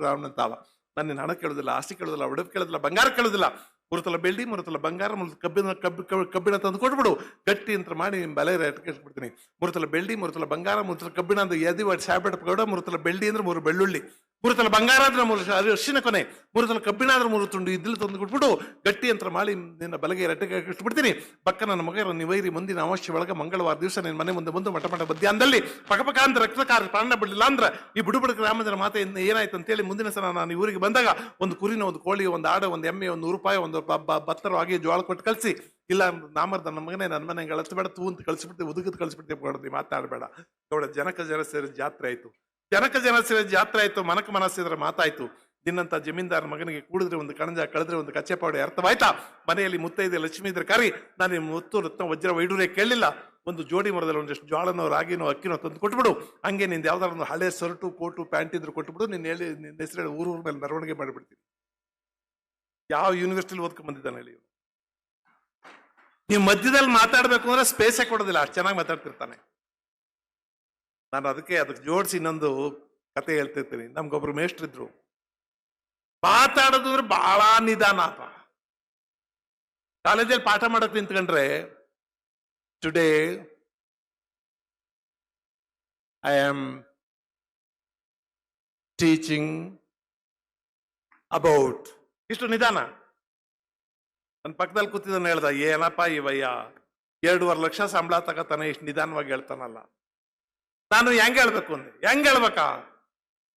B: ನಾನು ನಿನ್ನ ಹಣ ಕೇಳೋದಿಲ್ಲ, ಆಸ್ತಿ ಕೇಳೋದಿಲ್ಲ ಒಡವೆ ಕೇಳೋದಿಲ್ಲ, ಬಂಗಾರ ಕೇಳೋದಿಲ್ಲ. ಮುರುತಲ ಬೆಳ್ಳಿ, ಮುರುತಲ ಬಂಗಾರ, ಮೂರ್ತಲ ಕಬ್ಬಿನ, ಕಬ್ಬಿ, ಕಬ್ಬಿ- ಕಬ್ಬಿಣ ತಂದು ಕೊಟ್ಬಿಡು. ಗಟ್ಟಿ ಅಂತ ಮಾಡಿ ನಿಮ್ಮ ಬಲೆ ರೇಟ್ ಬಿಡ್ತೀನಿ ಮುರುತಲ ಬೆಳ್ಳಿ, ಮುರುತಲ ಬಂಗಾರ, ಮುರುತಲ ಕಬ್ಬಿಣ ಅಂದ್ರೆ ಎದಿ ಒಟ್ಟು ಸ್ಯಾಬೆಟ್ ಗೌಡ ಮುರುತಲ ಬೆಳ್ಳಿ ಅಂದ್ರೆ ಮೂರು ಬೆಳ್ಳುಳ್ಳಿ. ಮುರುತಲ ಬಂಗಾರ ಆದ್ರೆ ಮೂರು ಅರಿಶಿನ ಕೊನೆ. ಮುರುತಲ ಕಬ್ಬಿಣ ಆದ್ರೆ ಮೂರು ತುಂಡು ಇದ್ದಿಲ್ ತಂದು ಕೊಟ್ಬಿಟ್ಟು ಗಟ್ಟಿ ಅಂತ ಮಾಡಿ ನಿನ್ನ ಬಲಗೆ ರಟ್ಟೆಗೆ ಇಟ್ಬಿಡ್ತೀನಿ ಪಕ್ಕ ನನ್ನ ಮಗ ನಿವೈರಿ ಮುಂದಿನ ಅವಶ್ಯ ಒಳಗೆ ಮಂಗಳವಾರ ದಿವಸ ನಿನ್ನ ಮನೆ ಮುಂದೆ ಬಂದು ಮಠ ಮಠ ಮಧ್ಯಾಹ್ನದಲ್ಲಿ ಪಕಪಕ ಅಂತ ರಕ್ತಕಾರ ಪ್ರಾಣ ಬಿಡಲಿಲ್ಲ ಅಂದ್ರೆ ಈ ಬುಡುಬುಡ ಗ್ರಾಮದ ಮಾತೆ ಏನಾಯ್ತು ಅಂತೇಳಿ ಮುಂದಿನ ಸಲ ನಾನು ಊರಿಗೆ ಬಂದಾಗ ಒಂದು ಕುರಿನ, ಒಂದು ಕೋಳಿ ಒಂದು ಆಡ, ಒಂದು ಎಮ್ಮೆ ಒಂದು ರೂಪಾಯಿ ಒಂದು ಬತ್ತರು ಆಗಿ ಜೋಳ ಕೊಟ್ಟು ಕಳಿಸಿ. ಇಲ್ಲ ನಾಮರ್ದ ನನ್ನ ಮಗನೇ, ನನ್ನ ಮನೆಗೆ ಅಳತ್ಬೇಡ ತೂ ಅಂತ ಕಳಿಸ್ಬಿಟ್ಟು ಉದುಗದ್ ಕಳಿಸ್ಬಿಟ್ಟು ಮಾತಾಡಬೇಡ. ಅವಳ ಜನಕ ಜನ ಸೇರಿ ಜಾತ್ರೆ ಆಯ್ತು. ಜನಕ ಜನ ಸೇರಿದ ಜಾತ್ರೆ ಆಯ್ತು, ಮನಕ ಮನಸ್ಸಿದ್ರೆ ಮಾತಾಯ್ತು. ನಿನ್ನಂತ ಜಮೀನ್ದಾರ ಮಗನಿಗೆ ಕೂಡಿದ್ರೆ ಒಂದು ಕಣಜ, ಕಳೆದ್ರೆ ಒಂದು ಕಚ್ಚೆ ಪಾವಡೆ ಅರ್ಥವಾಯ್ತಾ? ಮನೆಯಲ್ಲಿ ಮುತ್ತೈದೆ ಲಕ್ಷ್ಮೀ ಇದ್ರೆ ಕರಿ. ನಾನು ನಿಮ್ಮ ಮುತ್ತು ರತ್ನ, ವಜ್ರ ವೈಡೂರೇ ಕೇಳಲಿಲ್ಲ. ಒಂದು ಜೋಡಿ ಮರದಲ್ಲಿ ಒಂದಿಷ್ಟು ಜೋಳನೋ ರಾಗಿನೋ, ಅಕ್ಕಿನೋ ತಂದು ಕೊಟ್ಬಿಡು. ಹಂಗೆ ನಿಂದು ಯಾವ್ದಾದ್ರು ಒಂದು ಹಳೆ ಸರ್ಟು, ಕೋಟು, ಪ್ಯಾಂಟ್ ಇದ್ರು ಕೊಟ್ಬಿಡು. ನಿನ್ನ ಹೇಳಿ ನಿನ್ನ ಹೆಸರು ಊರು ಊರ ಮೇಲೆ ಮೆರವಣಿಗೆ ಮಾಡಿಬಿಡ್ತೀನಿ. ಯಾವ ಯೂನಿವರ್ಸಿಟಿಲಿ ಓದ್ಕೊಂಡ್ ಬಂದಿದ್ದಾನೆ ಹೇಳಿ? ನೀವು ಮಧ್ಯದಲ್ಲಿ ಮಾತಾಡ್ಬೇಕು ಅಂದ್ರೆ ಸ್ಪೇಸೇ ಕೊಡೋದಿಲ್ಲ. ಅಷ್ಟು ಚೆನ್ನಾಗಿ ಮಾತಾಡ್ತಿರ್ತಾನೆ. ನಾನು ಅದಕ್ಕೆ ಅದಕ್ಕೆ ಜೋಡಿಸಿ ಇನ್ನೊಂದು ಕತೆ ಹೇಳ್ತಿರ್ತೀನಿ. ನಮ್ಗೊಬ್ರು ಮೇಷ್ಟ್ರಿದ್ರು. ಮಾತಾಡೋದು ಅಂದ್ರೆ ಬಹಳ ನಿಧಾನ ಅಪ್ಪ ಕಾಲೇಜಲ್ಲಿ ಪಾಠ ಮಾಡಕ್ ನಿಂತ್ಕೊಂಡ್ರೆ today I am teaching about ಇಷ್ಟು ನಿಧಾನ. ನನ್ನ ಪಕ್ಕದಲ್ಲಿ ಕೂತಿದ್ದಾನೆ ಹೇಳ್ದ, ಏನಪ್ಪ ಇವಯ್ಯ ಎರಡೂವರೆ ಲಕ್ಷ ಸಂಬಳ ತಗತಾನೆ, ಇಷ್ಟು ನಿಧಾನವಾಗಿ ಹೇಳ್ತಾನಲ್ಲ. ನಾನು ಹೆಂಗೆ ಹೇಳ್ಬೇಕು ಅಂದೆ? ಹೆಂಗೆ ಹೇಳ್ಬೇಕಾ?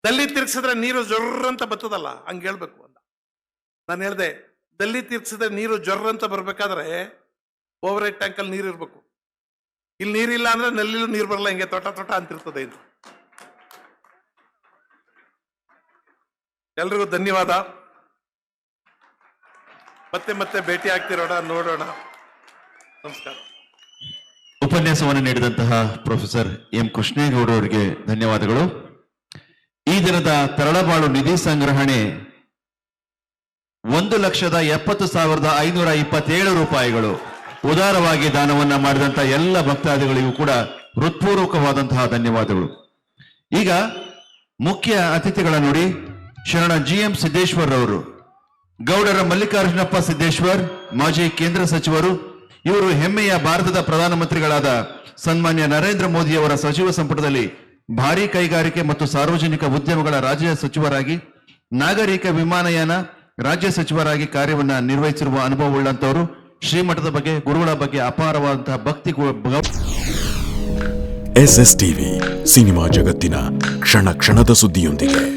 B: ದಲ್ಲಿ ತಿರ್ಗಿಸಿದ್ರೆ ನೀರು ಅಂತ ಬರ್ತದಲ್ಲ ಹಂಗೆ ಹೇಳ್ಬೇಕು ಅಂತ ನಾನು ಹೇಳ್ದೆ ದಲ್ಲಿ ತಿರ್ಗಿಸಿದ್ರೆ ನೀರು ಅಂತ ಬರ್ಬೇಕಾದ್ರೆ ಓವರ್ ಹೆಡ್ ಟ್ಯಾಂಕಲ್ಲಿ ನೀರು ಇರಬೇಕು. ಇಲ್ಲಿ ನೀರಿಲ್ಲ ಅಂದ್ರೆ ನಲ್ಲಿಲೂ ನೀರು ಬರಲ್ಲ, ಹಿಂಗೆ ತೋಟ ತೋಟ ಅಂತಿರ್ತದೆ ಇದು. ಎಲ್ರಿಗೂ ಧನ್ಯವಾದ. ಮತ್ತೆ ಮತ್ತೆ ಭೇಟಿ ಆಗ್ತಿರೋಣ, ನೋಡೋಣ. ನಮಸ್ಕಾರ.
C: ಉಪನ್ಯಾಸವನ್ನು ನೀಡಿದಂತಹ ಪ್ರೊಫೆಸರ್ ಎಂ ಕೃಷ್ಣೇಗೌಡ ಅವರಿಗೆ ಧನ್ಯವಾದಗಳು. ಈ ದಿನದ ತರಳಬಾಳು ನಿಧಿ ಸಂಗ್ರಹಣೆ ಒಂದು ಲಕ್ಷದ ಎಪ್ಪತ್ತು ಸಾವಿರದ ಐನೂರ ಇಪ್ಪತ್ತೇಳು ರೂಪಾಯಿಗಳು. ಉದಾರವಾಗಿ ದಾನವನ್ನ ಮಾಡಿದಂತಹ ಎಲ್ಲ ಭಕ್ತಾದಿಗಳಿಗೂ ಕೂಡ ಹೃತ್ಪೂರ್ವಕವಾದಂತಹ ಧನ್ಯವಾದಗಳು. ಈಗ ಮುಖ್ಯ ಅತಿಥಿಗಳ ನೋಡಿ, ಶರಣ ಜಿ ಎಂ ಸಿದ್ದೇಶ್ವರ್ ಅವರು ಗೌಡರ ಮಲ್ಲಿಕಾರ್ಜುನಪ್ಪ ಸಿದ್ದೇಶ್ವರ್, ಮಾಜಿ ಕೇಂದ್ರ ಸಚಿವರು ಇವರು ಹೆಮ್ಮೆಯ ಭಾರತದ ಪ್ರಧಾನಮಂತ್ರಿಗಳಾದ ಸನ್ಮಾನ್ಯ ನರೇಂದ್ರ ಮೋದಿಯವರ ಸಚಿವ ಸಂಪುಟದಲ್ಲಿ ಭಾರಿ ಕೈಗಾರಿಕೆ ಮತ್ತು ಸಾರ್ವಜನಿಕ ಉದ್ಯಮಗಳ ರಾಜ್ಯ ಸಚಿವರಾಗಿ, ನಾಗರಿಕ ವಿಮಾನಯಾನ ರಾಜ್ಯ ಸಚಿವರಾಗಿ ಕಾರ್ಯವನ್ನ ನಿರ್ವಹಿಸಿರುವ ಅನುಭವವುಳ್ಳಂತವರು ಶ್ರೀಮಠದ ಬಗ್ಗೆ, ಗುರುಗಳ ಬಗ್ಗೆ ಅಪಾರವಾದಂತಹ ಭಕ್ತಿ
D: ಎಸ್ ಎಸ್ ಟಿವಿ ಸಿನಿಮಾ ಜಗತ್ತಿನ ಕ್ಷಣ ಕ್ಷಣದ ಸುದ್ದಿಯೊಂದಿಗೆ.